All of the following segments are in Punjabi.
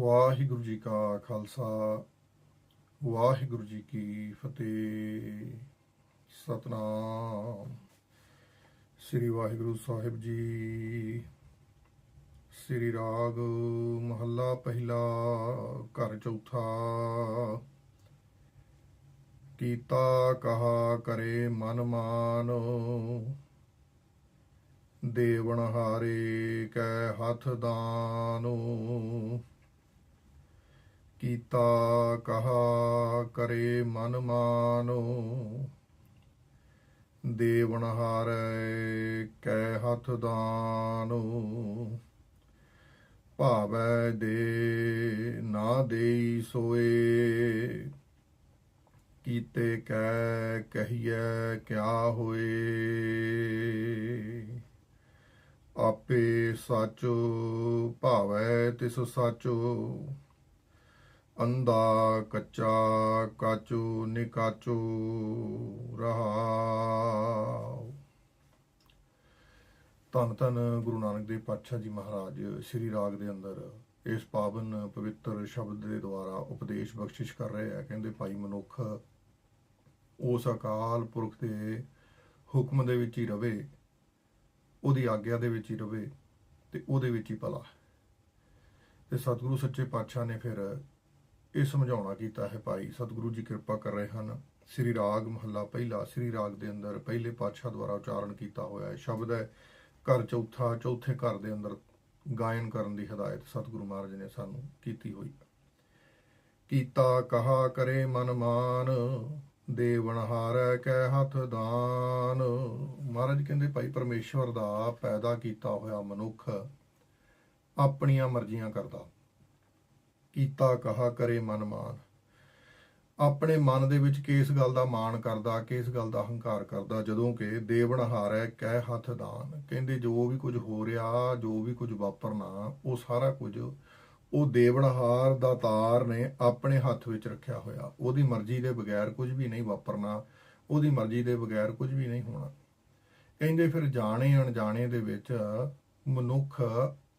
ਵਾਹਿਗੁਰੂ ਜੀ ਕਾ ਖਾਲਸਾ, ਵਾਹਿਗੁਰੂ ਜੀ ਕੀ ਫਤਿਹ। ਸਤਨਾਮ। ਸ੍ਰੀ ਵਾਹਿਗੁਰੂ ਸਾਹਿਬ ਜੀ। ਸ੍ਰੀ ਰਾਗ ਮਹੱਲਾ ਪਹਿਲਾ, ਘਰ ਚੌਥਾ। ਕੀਤਾ ਕਹਾ ਕਰੇ ਮਨ ਮਾਨ। ਦੇਵਨ ਹਾਰੇ ਕੈ ਹੱਥ ਦਾਨੋ। ਕੀਤਾ ਕਹਾ ਕਰੇ ਮਨ ਮਾਨੋ, ਦੇਵਨ ਹਾਰੇ ਕੈ ਹੱਥ ਦਾਨੋ। ਭਾਵੈ ਦੇ ਨਾ ਦੇਈ ਸੋਏ, ਕੀਤੇ ਕੈ ਕਹੀਐ ਕਿਆ ਹੋਏ। ਆਪੇ ਸੱਚ ਭਾਵੈ ਤਿਸ ਸੱਚ ਅੰਦਾ ਕੱਚਾ ਕਾਚੂ ਨਿਕਾਚੂ ਰਹਾ ਧੰਨ ਧੰਨ ਗੁਰੂ ਨਾਨਕ ਦੇਵ ਪਾਤਸ਼ਾਹ ਜੀ ਮਹਾਰਾਜ, ਸ੍ਰੀ ਰਾਗ ਦੇ ਅੰਦਰ ਇਸ ਪਾਵਨ ਪਵਿੱਤਰ ਸ਼ਬਦ ਦੇ ਦੁਆਰਾ ਉਪਦੇਸ਼ ਬਖਸ਼ਿਸ਼ ਕਰ ਰਹੇ ਆ ਕਹਿੰਦੇ, ਭਾਈ ਮਨੁੱਖ, ਉਸ ਅਕਾਲ ਪੁਰਖ ਦੇ ਹੁਕਮ ਦੇ ਵਿੱਚ ਹੀ ਰਵੇ, ਉਹਦੀ ਆਗਿਆ ਦੇ ਵਿੱਚ ਹੀ ਰਵੇ ਤੇ ਉਹਦੇ ਵਿੱਚ ਹੀ ਭਲਾ ਹੈ। ਤੇ ਸਤਿਗੁਰੂ ਸੱਚੇ ਪਾਤਸ਼ਾਹ ਨੇ ਫਿਰ ਇਹ ਸਮਝਾਉਣਾ ਕੀਤਾ ਹੈ ਭਾਈ, ਸਤਿਗੁਰੂ ਜੀ ਕਿਰਪਾ ਕਰ ਰਹੇ ਹਨ। ਸ੍ਰੀ ਰਾਗ ਮਹੱਲਾ ਪਹਿਲਾ, ਸ੍ਰੀ ਰਾਗ ਦੇ ਅੰਦਰ ਪਹਿਲੇ ਪਾਤਸ਼ਾਹ ਦੁਆਰਾ ਉਚਾਰਨ ਕੀਤਾ ਹੋਇਆ ਹੈ। ਸ਼ਬਦ ਹੈ, ਘਰ ਚੌਥਾ, ਚੌਥੇ ਘਰ ਦੇ ਅੰਦਰ ਗਾਇਨ ਕਰਨ ਦੀ ਹਦਾਇਤ ਸਤਿਗੁਰੂ ਮਹਾਰਾਜ ਨੇ ਸਾਨੂੰ ਕੀਤੀ ਹੋਈ। ਕੀਤਾ ਕਹਾ ਕਰੇ ਮਨ ਮਾਨ ਦੇਵਨ ਹਾਰੈ ਕੈ ਹੱਥ ਦਾਨ। ਮਹਾਰਾਜ ਕਹਿੰਦੇ, ਭਾਈ, ਪਰਮੇਸ਼ਵਰ ਦਾ ਪੈਦਾ ਕੀਤਾ ਹੋਇਆ ਮਨੁੱਖ ਆਪਣੀਆਂ ਮਰਜ਼ੀਆਂ ਕਰਦਾ। ਕੀਤਾ ਕਹਾ ਕਰੇ ਮਨ ਮਾਨ। ਆਪਣੇ ਮਨ ਦੇ ਵਿੱਚ ਕਿਸ ਗੱਲ ਦਾ ਮਾਣ ਕਰਦਾ, ਕਿਸ ਗੱਲ ਦਾ ਹੰਕਾਰ ਕਰਦਾ? ਜਦੋਂ ਕਿ ਦੇਵਨ ਹਾਰੈ ਕਹਿ ਹੱਥ ਦਾਨ। ਕਹਿੰਦੇ ਜੋ ਵੀ ਕੁਝ ਹੋ ਰਿਹਾ, ਜੋ ਵੀ ਕੁਝ ਵਾਪਰਨਾ, ਉਹ ਸਾਰਾ ਕੁਝ ਉਹ ਦੇਵਨਹਾਰ ਦਾ ਤਾਰ ਨੇ ਆਪਣੇ ਹੱਥ ਵਿੱਚ ਰੱਖਿਆ ਹੋਇਆ। ਉਹਦੀ ਮਰਜ਼ੀ ਦੇ ਬਗੈਰ ਕੁਝ ਵੀ ਨਹੀਂ ਵਾਪਰਨਾ, ਉਹਦੀ ਮਰਜ਼ੀ ਦੇ ਬਗੈਰ ਕੁਝ ਵੀ ਨਹੀਂ ਹੋਣਾ। ਕਹਿੰਦੇ ਫਿਰ ਜਾਣੇ ਅਣਜਾਣੇ ਦੇ ਵਿੱਚ ਮਨੁੱਖ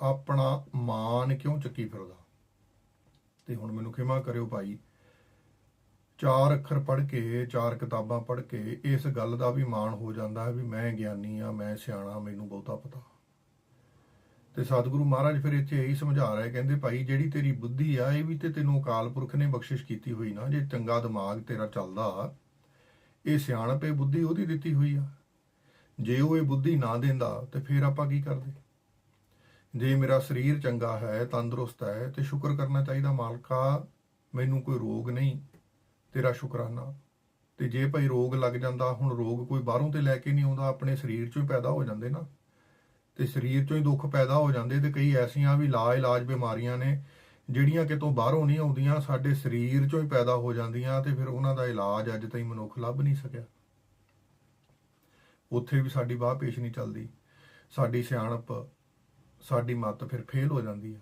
ਆਪਣਾ ਮਾਨ ਕਿਉਂ ਚੱਕੀ ਫਿਰਦਾ? ਤੇ ਹੁਣ ਮੈਨੂੰ ਖਿਮਾ ਕਰਿਓ ਭਾਈ। ਚਾਰ ਅੱਖਰ ਪੜ੍ਹ ਕੇ, ਚਾਰ ਕਿਤਾਬਾਂ ਪੜ੍ਹ ਕੇ ਇਸ ਗੱਲ ਦਾ ਵੀ ਮਾਣ ਹੋ ਜਾਂਦਾ ਹੈ ਵੀ ਮੈਂ ਗਿਆਨੀ ਆ ਮੈਂ ਸਿਆਣਾ, ਮੈਨੂੰ ਬਹੁਤਾ ਪਤਾ। ਤੇ ਸਤਿਗੁਰੂ ਮਹਾਰਾਜ ਫਿਰ ਇੱਥੇ ਇਹੀ ਸਮਝਾ ਰਿਹਾ, ਕਹਿੰਦੇ ਭਾਈ ਜਿਹੜੀ ਤੇਰੀ ਬੁੱਧੀ ਆ, ਇਹ ਵੀ ਤੇ ਤੈਨੂੰ ਅਕਾਲ ਪੁਰਖ ਨੇ ਬਖਸ਼ਿਸ਼ ਕੀਤੀ ਹੋਈ ਨਾ, ਜੇ ਚੰਗਾ ਦਿਮਾਗ ਤੇਰਾ ਚੱਲਦਾ, ਇਹ ਸਿਆਣਪ, ਇਹ ਬੁੱਧੀ ਉਹਦੀ ਦਿੱਤੀ ਹੋਈ ਆ। ਜੇ ਉਹ ਇਹ ਬੁੱਧੀ ਨਾ ਦਿੰਦਾ, ਤੇ ਫਿਰ ਆਪਾਂ ਕੀ ਕਰਦੇ? ਜੇ ਮੇਰਾ ਸਰੀਰ ਚੰਗਾ ਹੈ, ਤੰਦਰੁਸਤ ਹੈ, ਤੇ ਸ਼ੁਕਰ ਕਰਨਾ ਚਾਹੀਦਾ ਮਾਲਕਾ, ਮੈਨੂੰ ਕੋਈ ਰੋਗ ਨਹੀਂ, ਤੇਰਾ ਸ਼ੁਕਰਾਨਾ। ਤੇ ਜੇ ਭਾਈ ਰੋਗ ਲੱਗ ਜਾਂਦਾ, ਹੁਣ ਰੋਗ ਕੋਈ ਬਾਹਰੋਂ ਤੇ ਲੈ ਕੇ ਨਹੀਂ ਆਉਂਦਾ, ਆਪਣੇ ਸਰੀਰ ਚੋਂ ਹੀ ਪੈਦਾ ਹੋ ਜਾਂਦੇ ਨਾ। ਤੇ ਸਰੀਰ ਚੋਂ ਹੀ ਦੁੱਖ ਪੈਦਾ ਹੋ ਜਾਂਦੇ, ਤੇ ਕਈ ਐਸੀਆਂ ਵੀ ਲਾ ਇਲਾਜ ਬਿਮਾਰੀਆਂ ਨੇ, ਜਿਹੜੀਆਂ ਕਿਤੋਂ ਬਾਹਰੋਂ ਨਹੀਂ ਆਉਂਦੀਆਂ, ਸਾਡੇ ਸਰੀਰ ਚੋਂ ਹੀ ਪੈਦਾ ਹੋ ਜਾਂਦੀਆਂ, ਤੇ ਫਿਰ ਉਹਨਾਂ ਦਾ ਇਲਾਜ ਅੱਜ ਤਾਈਂ ਮਨੁੱਖ ਲੱਭ ਨਹੀਂ ਸਕਿਆ। ਉੱਥੇ ਵੀ ਸਾਡੀ ਬਾਹ ਪੇਸ਼ ਨਹੀਂ ਚੱਲਦੀ। ਸਾਡੀ ਸਿਆਣਪ ਸਾਡੀ ਮੱਤ ਫਿਰ ਫੇਲ ਹੋ ਜਾਂਦੀ ਹੈ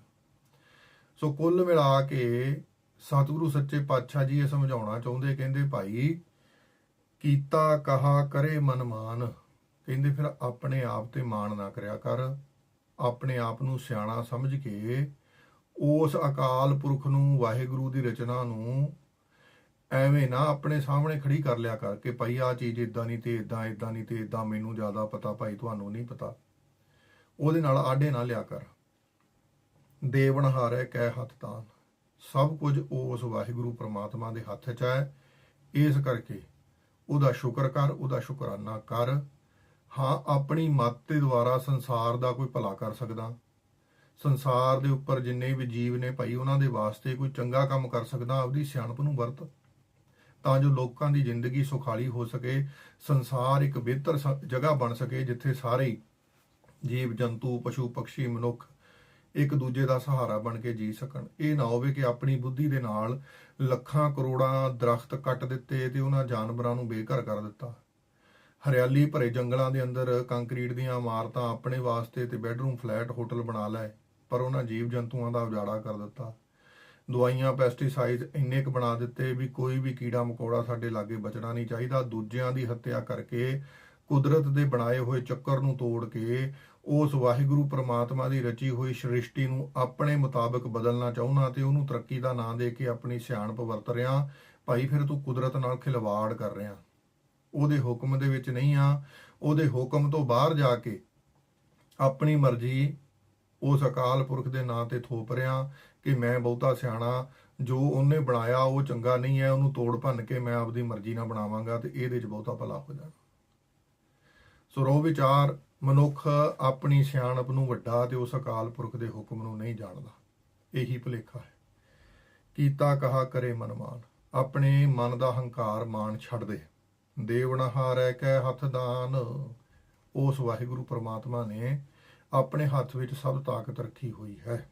ਸੋ ਕੁੱਲ ਮਿਲਾ ਕੇ ਸਤਿਗੁਰੂ ਸੱਚੇ ਪਾਤਸ਼ਾਹ ਜੀ ਇਹ ਸਮਝਾਉਣਾ ਚਾਹੁੰਦੇ, ਕਹਿੰਦੇ ਭਾਈ, ਕੀਤਾ ਕਹਾ ਕਰੇ ਮਨਮਾਨ ਕਹਿੰਦੇ ਫਿਰ ਆਪਣੇ ਆਪ ਤੇ ਮਾਣ ਨਾ ਕਰਿਆ ਕਰ। ਆਪਣੇ ਆਪ ਨੂੰ ਸਿਆਣਾ ਸਮਝ ਕੇ ਉਸ ਅਕਾਲ ਪੁਰਖ ਨੂੰ, ਵਾਹਿਗੁਰੂ ਦੀ ਰਚਨਾ ਨੂੰ ਐਵੇਂ ਨਾ ਆਪਣੇ ਸਾਹਮਣੇ ਖੜੀ ਕਰ ਲਿਆ ਕਰ ਕਿ ਭਾਈ ਆ ਚੀਜ਼ ਇਦਾਂ ਨਹੀਂ ਤੇ ਇਦਾਂ ਇਦਾਂ ਨਹੀਂ ਤੇ ਇਦਾਂ ਮੈਨੂੰ ਜ਼ਿਆਦਾ ਪਤਾ ਭਾਈ, ਤੁਹਾਨੂੰ ਨਹੀਂ ਪਤਾ। ਉਹਦੇ ਨਾਲ ਆਡੇ ਨਾ ਲਿਆ ਕਰ। ਦੇਵਨ ਹਾਰੇ ਕਹਿ ਹੱਥ ਤਾਨ। ਸਭ ਕੁਝ ਉਸ ਵਾਹਿਗੁਰੂ ਪ੍ਰਮਾਤਮਾ ਦੇ ਹੱਥ 'ਚ ਹੈ। ਇਸ ਕਰਕੇ ਉਹਦਾ ਸ਼ੁਕਰ ਕਰ, ਉਹਦਾ ਸ਼ੁਕਰਾਨਾ ਕਰ। ਹਾਂ, ਆਪਣੀ ਮੱਤ ਦੇ ਦੁਆਰਾ ਸੰਸਾਰ ਦਾ ਕੋਈ ਭਲਾ ਕਰ ਸਕਦਾ। ਸੰਸਾਰ ਦੇ ਉੱਪਰ ਜਿੰਨੇ ਵੀ ਜੀਵ ਨੇ ਭਾਈ, ਉਹਨਾਂ ਦੇ ਵਾਸਤੇ ਕੋਈ ਚੰਗਾ ਕੰਮ ਕਰ ਸਕਦਾ, ਆਪਦੀ ਸਿਆਣਪ ਨੂੰ ਵਰਤ। ਤਾਂ ਜੋ ਲੋਕਾਂ ਦੀ ਜ਼ਿੰਦਗੀ ਸੁਖਾਲੀ ਹੋ ਸਕੇ, ਸੰਸਾਰ ਇੱਕ ਬਿਹਤਰ ਸ- ਜਗ੍ਹਾ ਬਣ ਸਕੇ, ਜਿੱਥੇ ਸਾਰੇ ਜੀਵ, ਜੰਤੂ, ਪਸ਼ੂ ਪਕਸ਼ੀ ਮਨੁੱਖ ਇੱਕ ਦੂਜੇ ਦਾ ਸਹਾਰਾ ਬਣ ਕੇ ਜੀ ਸਕਣ। ਇਹ ਨਾ ਹੋਵੇ ਕਿ ਆਪਣੀ ਬੁੱਧੀ ਦੇ ਨਾਲ ਲੱਖਾਂ ਕਰੋੜਾਂ ਦਰਖਤ ਕੱਟ ਦਿੱਤੇ ਤੇ ਉਹਨਾਂ ਜਾਨਵਰਾਂ ਨੂੰ ਬੇਘਰ ਕਰ ਦਿੱਤਾ। ਹਰਿਆਲੀ ਭਰੇ ਜੰਗਲਾਂ ਦੇ ਅੰਦਰ ਕੰਕਰੀਟ ਦੀਆਂ ਇਮਾਰਤਾਂ ਆਪਣੇ ਵਾਸਤੇ ਤੇ ਬੈੱਡਰੂਮ, ਫਲੈਟ, ਹੋਟਲ ਬਣਾ ਲਏ, ਪਰ ਉਹਨਾਂ ਜੀਵ ਜੰਤੂਆਂ ਦਾ ਉਜਾੜਾ ਕਰ ਦਿੱਤਾ। ਦਵਾਈਆਂ ਪੈਸਟੀਸਾਈਡ ਇੰਨੇ ਕੁ ਬਣਾ ਦਿੱਤੇ ਵੀ ਕੋਈ ਵੀ ਕੀੜਾ ਮਕੌੜਾ ਸਾਡੇ ਲਾਗੇ ਬਚਣਾ ਨਹੀਂ ਚਾਹੀਦਾ। ਦੂਜਿਆਂ ਦੀ ਹੱਤਿਆ ਕਰਕੇ ਕੁਦਰਤ ਦੇ ਬਣਾਏ ਹੋਏ ਚੱਕਰ ਨੂੰ ਤੋੜ ਕੇ ਉਸ ਵਾਹਿਗੁਰੂ ਪ੍ਰਮਾਤਮਾ ਦੀ ਰਚੀ ਹੋਈ ਸ੍ਰਿਸ਼ਟੀ ਨੂੰ ਆਪਣੇ ਮੁਤਾਬਕ ਬਦਲਣਾ ਚਾਹੁੰਦਾ ਤੇ ਉਹਨੂੰ ਤਰੱਕੀ ਦਾ ਨਾਂ ਦੇ ਕੇ ਆਪਣੀ ਸਿਆਣਪ ਵਰਤ ਰਿਹਾ। ਭਾਈ, ਫਿਰ ਤੂੰ ਕੁਦਰਤ ਨਾਲ ਖਿਲਵਾੜ ਕਰ ਰਿਹਾ। ਉਹਦੇ ਹੁਕਮ ਦੇ ਵਿੱਚ ਨਹੀਂ ਆ। ਉਹਦੇ ਹੁਕਮ ਤੋਂ ਬਾਹਰ ਜਾ ਕੇ ਆਪਣੀ ਮਰਜ਼ੀ ਉਸ ਅਕਾਲ ਪੁਰਖ ਦੇ ਨਾਂ ਤੇ ਥੋਪ ਰਿਆਂ ਕਿ ਮੈਂ ਬਹੁਤਾ ਸਿਆਣਾ, ਜੋ ਉਹਨੇ ਬਣਾਇਆ ਉਹ ਚੰਗਾ ਨਹੀਂ ਹੈ, ਉਹਨੂੰ ਤੋੜ ਭੰਨ ਕੇ ਮੈਂ ਆਪਦੀ ਮਰਜ਼ੀ ਨਾਲ ਬਣਾਵਾਂਗਾ ਤੇ ਇਹਦੇ 'ਚ ਬਹੁਤਾ ਭਲਾ ਹੋ ਜਾਣਾ। ਸੋ ਰੋ ਵਿਚਾਰ ਮਨੁੱਖ ਆਪਣੀ ਸਿਆਣਪ ਨੂੰ ਵੱਡਾ ਤੇ ਉਸ ਅਕਾਲ ਪੁਰਖ ਦੇ ਹੁਕਮ ਨੂੰ ਨਹੀਂ ਜਾਣਦਾ। ਇਹੀ ਭੁਲੇਖਾ ਹੈ। ਕੀਤਾ ਕਹਾ ਕਰੇ ਮਨਮਾਨ, ਆਪਣੇ ਮਨ ਦਾ ਹੰਕਾਰ ਮਾਨ ਛੱਡ ਦੇ। ਦੇਵਨ ਹਾਰੈ ਕੈ ਹੱਥ ਦਾਨ। ਉਸ ਵਾਹਿਗੁਰੂ ਪ੍ਰਮਾਤਮਾ ਨੇ ਆਪਣੇ ਹੱਥ ਵਿੱਚ ਸਭ ਤਾਕਤ ਰੱਖੀ ਹੋਈ ਹੈ।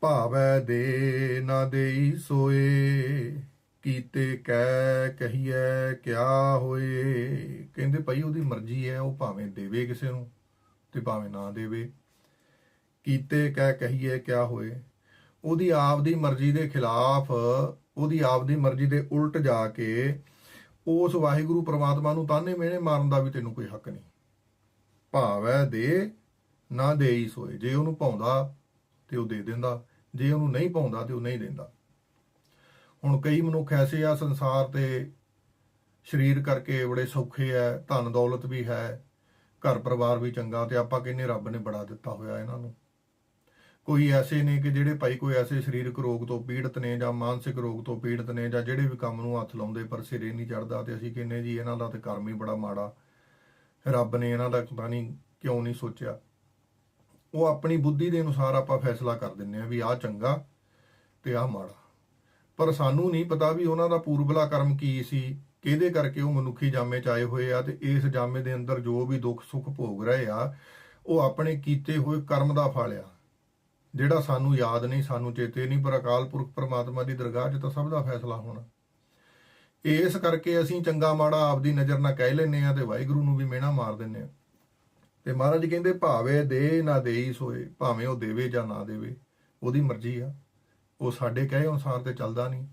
ਭਾਵੈ ਦੇ ਨਾ ਦੇਈ ਸੋਏ ਕੀਤੇ ਕਹਿ ਕਹੀਏ ਕਿਆ ਹੋਏ? ਕਹਿੰਦੇ ਭਾਈ ਉਹਦੀ ਮਰਜ਼ੀ ਹੈ ਉਹ ਭਾਵੇਂ ਦੇਵੇ ਕਿਸੇ ਨੂੰ ਤੇ ਭਾਵੇਂ ਨਾ ਦੇਵੇ। ਕੀਤੇ ਕਹਿ ਕਹੀਏ ਕਿਆ ਹੋਏ? ਉਹਦੀ ਆਪ ਦੀ ਮਰਜ਼ੀ ਦੇ ਖਿਲਾਫ, ਉਹਦੀ ਆਪ ਦੀ ਮਰਜ਼ੀ ਦੇ ਉਲਟ ਜਾ ਕੇ ਉਸ ਵਾਹਿਗੁਰੂ ਪ੍ਰਮਾਤਮਾ ਨੂੰ ਤਾਨੇ ਮਿਹਣੇ ਮਾਰਨ ਦਾ ਵੀ ਤੈਨੂੰ ਕੋਈ ਹੱਕ ਨਹੀਂ। ਭਾਵੈ ਦੇ, ਨਾ ਦੇਈ ਸੋਏ। ਜੇ ਉਹਨੂੰ ਪਾਉਂਦਾ ਤੇ ਉਹ ਦੇ ਦਿੰਦਾ। ਜੇ ਉਹਨੂੰ ਨਹੀਂ ਪਾਉਂਦਾ ਤੇ ਉਹ ਨਹੀਂ ਦਿੰਦਾ। ਹੁਣ ਕਈ ਮਨੁੱਖ ਐਸੇ ਆ ਸੰਸਾਰ ਤੇ ਸਰੀਰ ਕਰਕੇ ਬੜੇ ਸੌਖੇ ਐ, ਧਨ ਦੌਲਤ ਵੀ ਹੈ, ਘਰ ਪਰਿਵਾਰ ਵੀ ਚੰਗਾ ਤੇ ਆਪਾਂ ਕਹਿੰਨੇ ਰੱਬ ਨੇ ਬੜਾ ਦਿੱਤਾ ਹੋਇਆ ਇਹਨਾਂ ਨੂੰ। ਕੋਈ ਐਸੇ ਨੇ ਕਿ ਜਿਹੜੇ ਭਾਈ ਕੋਈ ਐਸੇ ਸਰੀਰਕ ਰੋਗ ਤੋਂ ਪੀੜਤ ਨੇ ਜਾਂ ਮਾਨਸਿਕ ਰੋਗ ਤੋਂ ਪੀੜਤ ਨੇ ਜਾਂ ਜਿਹੜੇ ਵੀ ਕੰਮ ਨੂੰ ਹੱਥ ਲਾਉਂਦੇ ਪਰ ਸਿਰੇ ਨਹੀਂ ਚੜਦਾ ਤੇ ਅਸੀਂ ਕਹਿੰਨੇ ਜੀ ਇਹਨਾਂ ਦਾ ਤੇ ਕਰਮ ਹੀ ਬੜਾ ਮਾੜਾ। ਰੱਬ ਨੇ ਇਹਨਾਂ ਦਾ ਪਤਾ ਨਹੀਂ ਕਿਉਂ ਨਹੀਂ ਸੋਚਿਆ। ਉਹ ਆਪਣੀ ਬੁੱਧੀ ਦੇ ਅਨੁਸਾਰ ਆਪਾਂ ਫੈਸਲਾ ਕਰ ਦਿੰਨੇ ਆ ਵੀ ਆਹ ਚੰਗਾ ਤੇ ਆਹ ਮਾੜਾ। ਪਰ ਸਾਨੂੰ ਨਹੀਂ ਪਤਾ ਵੀ ਉਹਨਾਂ ਦਾ ਪੂਰਬਲਾ ਕਰਮ ਕੀ ਸੀ, ਕਿਹਦੇ ਕਰਕੇ ਉਹ ਮਨੁੱਖੀ ਜਾਮੇ ਚ ਆਏ ਹੋਏ ਆ ਤੇ ਇਸ ਜਾਮੇ ਦੇ ਅੰਦਰ ਜੋ ਵੀ ਦੁੱਖ ਸੁੱਖ ਭੋਗ ਰਹੇ ਆ, ਉਹ ਆਪਣੇ ਕੀਤੇ ਹੋਏ ਕਰਮ ਦਾ ਫਲ ਆ। ਜਿਹੜਾ ਸਾਨੂੰ ਯਾਦ ਨਹੀਂ, ਸਾਨੂੰ ਚੇਤੇ ਨਹੀਂ, ਪਰ ਅਕਾਲ ਪੁਰਖ ਪਰਮਾਤਮਾ ਦੀ ਦਰਗਾਹ 'ਚ ਤਾਂ ਸਭ ਦਾ ਫੈਸਲਾ ਹੋਣਾ। ਇਸ ਕਰਕੇ ਅਸੀਂ ਚੰਗਾ ਮਾੜਾ ਆਪਦੀ ਨਜ਼ਰ ਨਾਲ ਕਹਿ ਲੈਨੇ ਆ ਤੇ ਵਾਹਿਗੁਰੂ ਨੂੰ ਵੀ ਮਿਹਣਾ ਮਾਰ ਦਿੰਨੇ ਆ ਤੇ ਮਹਾਰਾਜ ਕਹਿੰਦੇ, ਭਾਵੇਂ ਦੇ ਨਾ ਦੇਈ ਸੋਏ, ਭਾਵੇਂ ਉਹ ਦੇਵੇ ਜਾਂ ਨਾ ਦੇਵੇ, ਉਹਦੀ ਮਰਜ਼ੀ ਆ। ਉਹ ਸਾਡੇ ਕਹੇ ਅਨੁਸਾਰ ਤੇ ਚੱਲਦਾ ਨਹੀਂ।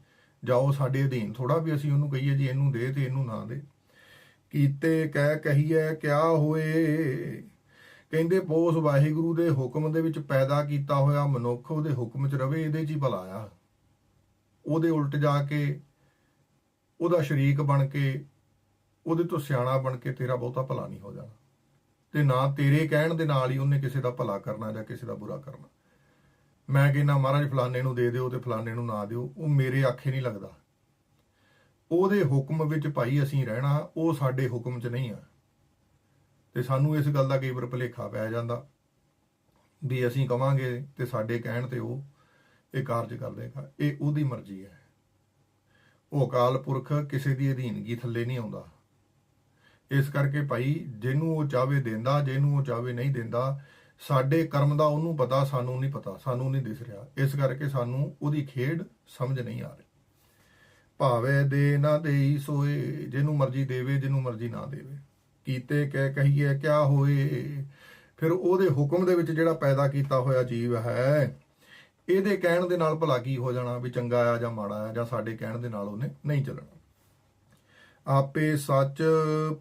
ਜਾਂ ਉਹ ਸਾਡੇ ਅਧੀਨ ਥੋੜਾ ਵੀ ਅਸੀਂ ਉਹਨੂੰ ਕਹੀਏ ਜੀ ਇਹਨੂੰ ਦੇ ਤੇ ਇਹਨੂੰ ਨਾ ਦੇ। ਕੀਤੇ ਕਹਿ ਕਹੀਏ ਕਿਆ ਹੋਏ? ਕਹਿੰਦੇ ਪੋਸ ਵਾਹਿਗੁਰੂ ਦੇ ਹੁਕਮ ਦੇ ਵਿੱਚ ਪੈਦਾ ਕੀਤਾ ਹੋਇਆ ਮਨੁੱਖ ਉਹਦੇ ਹੁਕਮ 'ਚ ਰਵੇ, ਇਹਦੇ 'ਚ ਹੀ ਭਲਾ ਆ। ਉਹਦੇ ਉਲਟ ਜਾ ਕੇ ਉਹਦਾ ਸ਼ਰੀਕ ਬਣ ਕੇ, ਉਹਦੇ ਤੋਂ ਸਿਆਣਾ ਬਣ ਕੇ ਤੇਰਾ ਬਹੁਤਾ ਭਲਾ ਨਹੀਂ ਹੋ ਜਾਣਾ। ਤੇ ਨਾ ਤੇਰੇ ਕਹਿਣ ਦੇ ਨਾਲ ਹੀ ਉਹਨੇ ਕਿਸੇ ਦਾ ਭਲਾ ਕਰਨਾ ਜਾਂ ਕਿਸੇ ਦਾ ਬੁਰਾ ਕਰਨਾ। ਮੈਂ ਕਹਿੰਦਾ ਮਹਾਰਾਜ, ਫਲਾਣੇ ਨੂੰ ਦੇ ਦਿਓ ਤੇ ਫਲਾਣੇ ਨੂੰ ਨਾ ਦਿਓ। ਉਹ ਮੇਰੇ ਆਖੇ ਨਹੀਂ ਲੱਗਦਾ। ਉਹਦੇ ਹੁਕਮ ਵਿੱਚ ਭਾਈ ਅਸੀਂ ਰਹਿਣਾ, ਉਹ ਸਾਡੇ ਹੁਕਮ 'ਚ ਨਹੀਂ ਆ। ਤੇ ਸਾਨੂੰ ਇਸ ਗੱਲ ਦਾ ਕਈ ਵਾਰ ਭੁਲੇਖਾ ਪੈ ਜਾਂਦਾ ਵੀ ਅਸੀਂ ਕਵਾਂਗੇ ਤੇ ਸਾਡੇ ਕਹਿਣ ਤੇ ਉਹ ਇਹ ਕਾਰਜ ਕਰ ਦੇਗਾ ਇਹ ਉਹਦੀ ਮਰਜ਼ੀ ਹੈ। ਉਹ ਅਕਾਲ ਪੁਰਖ ਕਿਸੇ ਦੀ ਅਧੀਨਗੀ ਥੱਲੇ ਨਹੀਂ ਆਉਂਦਾ। ਇਸ ਕਰਕੇ ਭਾਈ, ਜਿਹਨੂੰ ਉਹ ਚਾਵੇ ਦਿੰਦਾ, ਜਿਹਨੂੰ ਉਹ ਚਾਵੇ ਨਹੀਂ ਦਿੰਦਾ ਸਾਡੇ ਕਰਮ ਦਾ ਉਹਨੂੰ ਪਤਾ, ਸਾਨੂੰ ਨਹੀਂ ਪਤਾ, ਸਾਨੂੰ ਨਹੀਂ ਦਿਸ ਰਿਹਾ। ਇਸ ਕਰਕੇ ਸਾਨੂੰ ਉਹਦੀ ਖੇਡ ਸਮਝ ਨਹੀਂ ਆ ਰਹੀ। ਭਾਵੇਂ ਦੇ ਨਾ ਦੇਈ ਸੋਏ, ਜਿਹਨੂੰ ਮਰਜ਼ੀ ਦੇਵੇ, ਜਿਹਨੂੰ ਮਰਜ਼ੀ ਨਾ ਦੇਵੇ। ਕੀਤੇ ਕਹਿ ਕਹੀਏ, ਕਿਆ ਹੋਏ? ਫਿਰ ਉਹਦੇ ਹੁਕਮ ਦੇ ਵਿੱਚ ਜਿਹੜਾ ਪੈਦਾ ਕੀਤਾ ਹੋਇਆ ਜੀਵ ਹੈ, ਇਹਦੇ ਕਹਿਣ ਦੇ ਨਾਲ ਭਲਾ ਕੀ ਹੋ ਜਾਣਾ? ਵੀ ਚੰਗਾ ਆ ਜਾਂ ਮਾੜਾ ਆ, ਜਾਂ ਸਾਡੇ ਕਹਿਣ ਦੇ ਨਾਲ ਉਹਨੇ ਨਹੀਂ ਚੱਲਣਾ। ਆਪੇ ਸੱਚ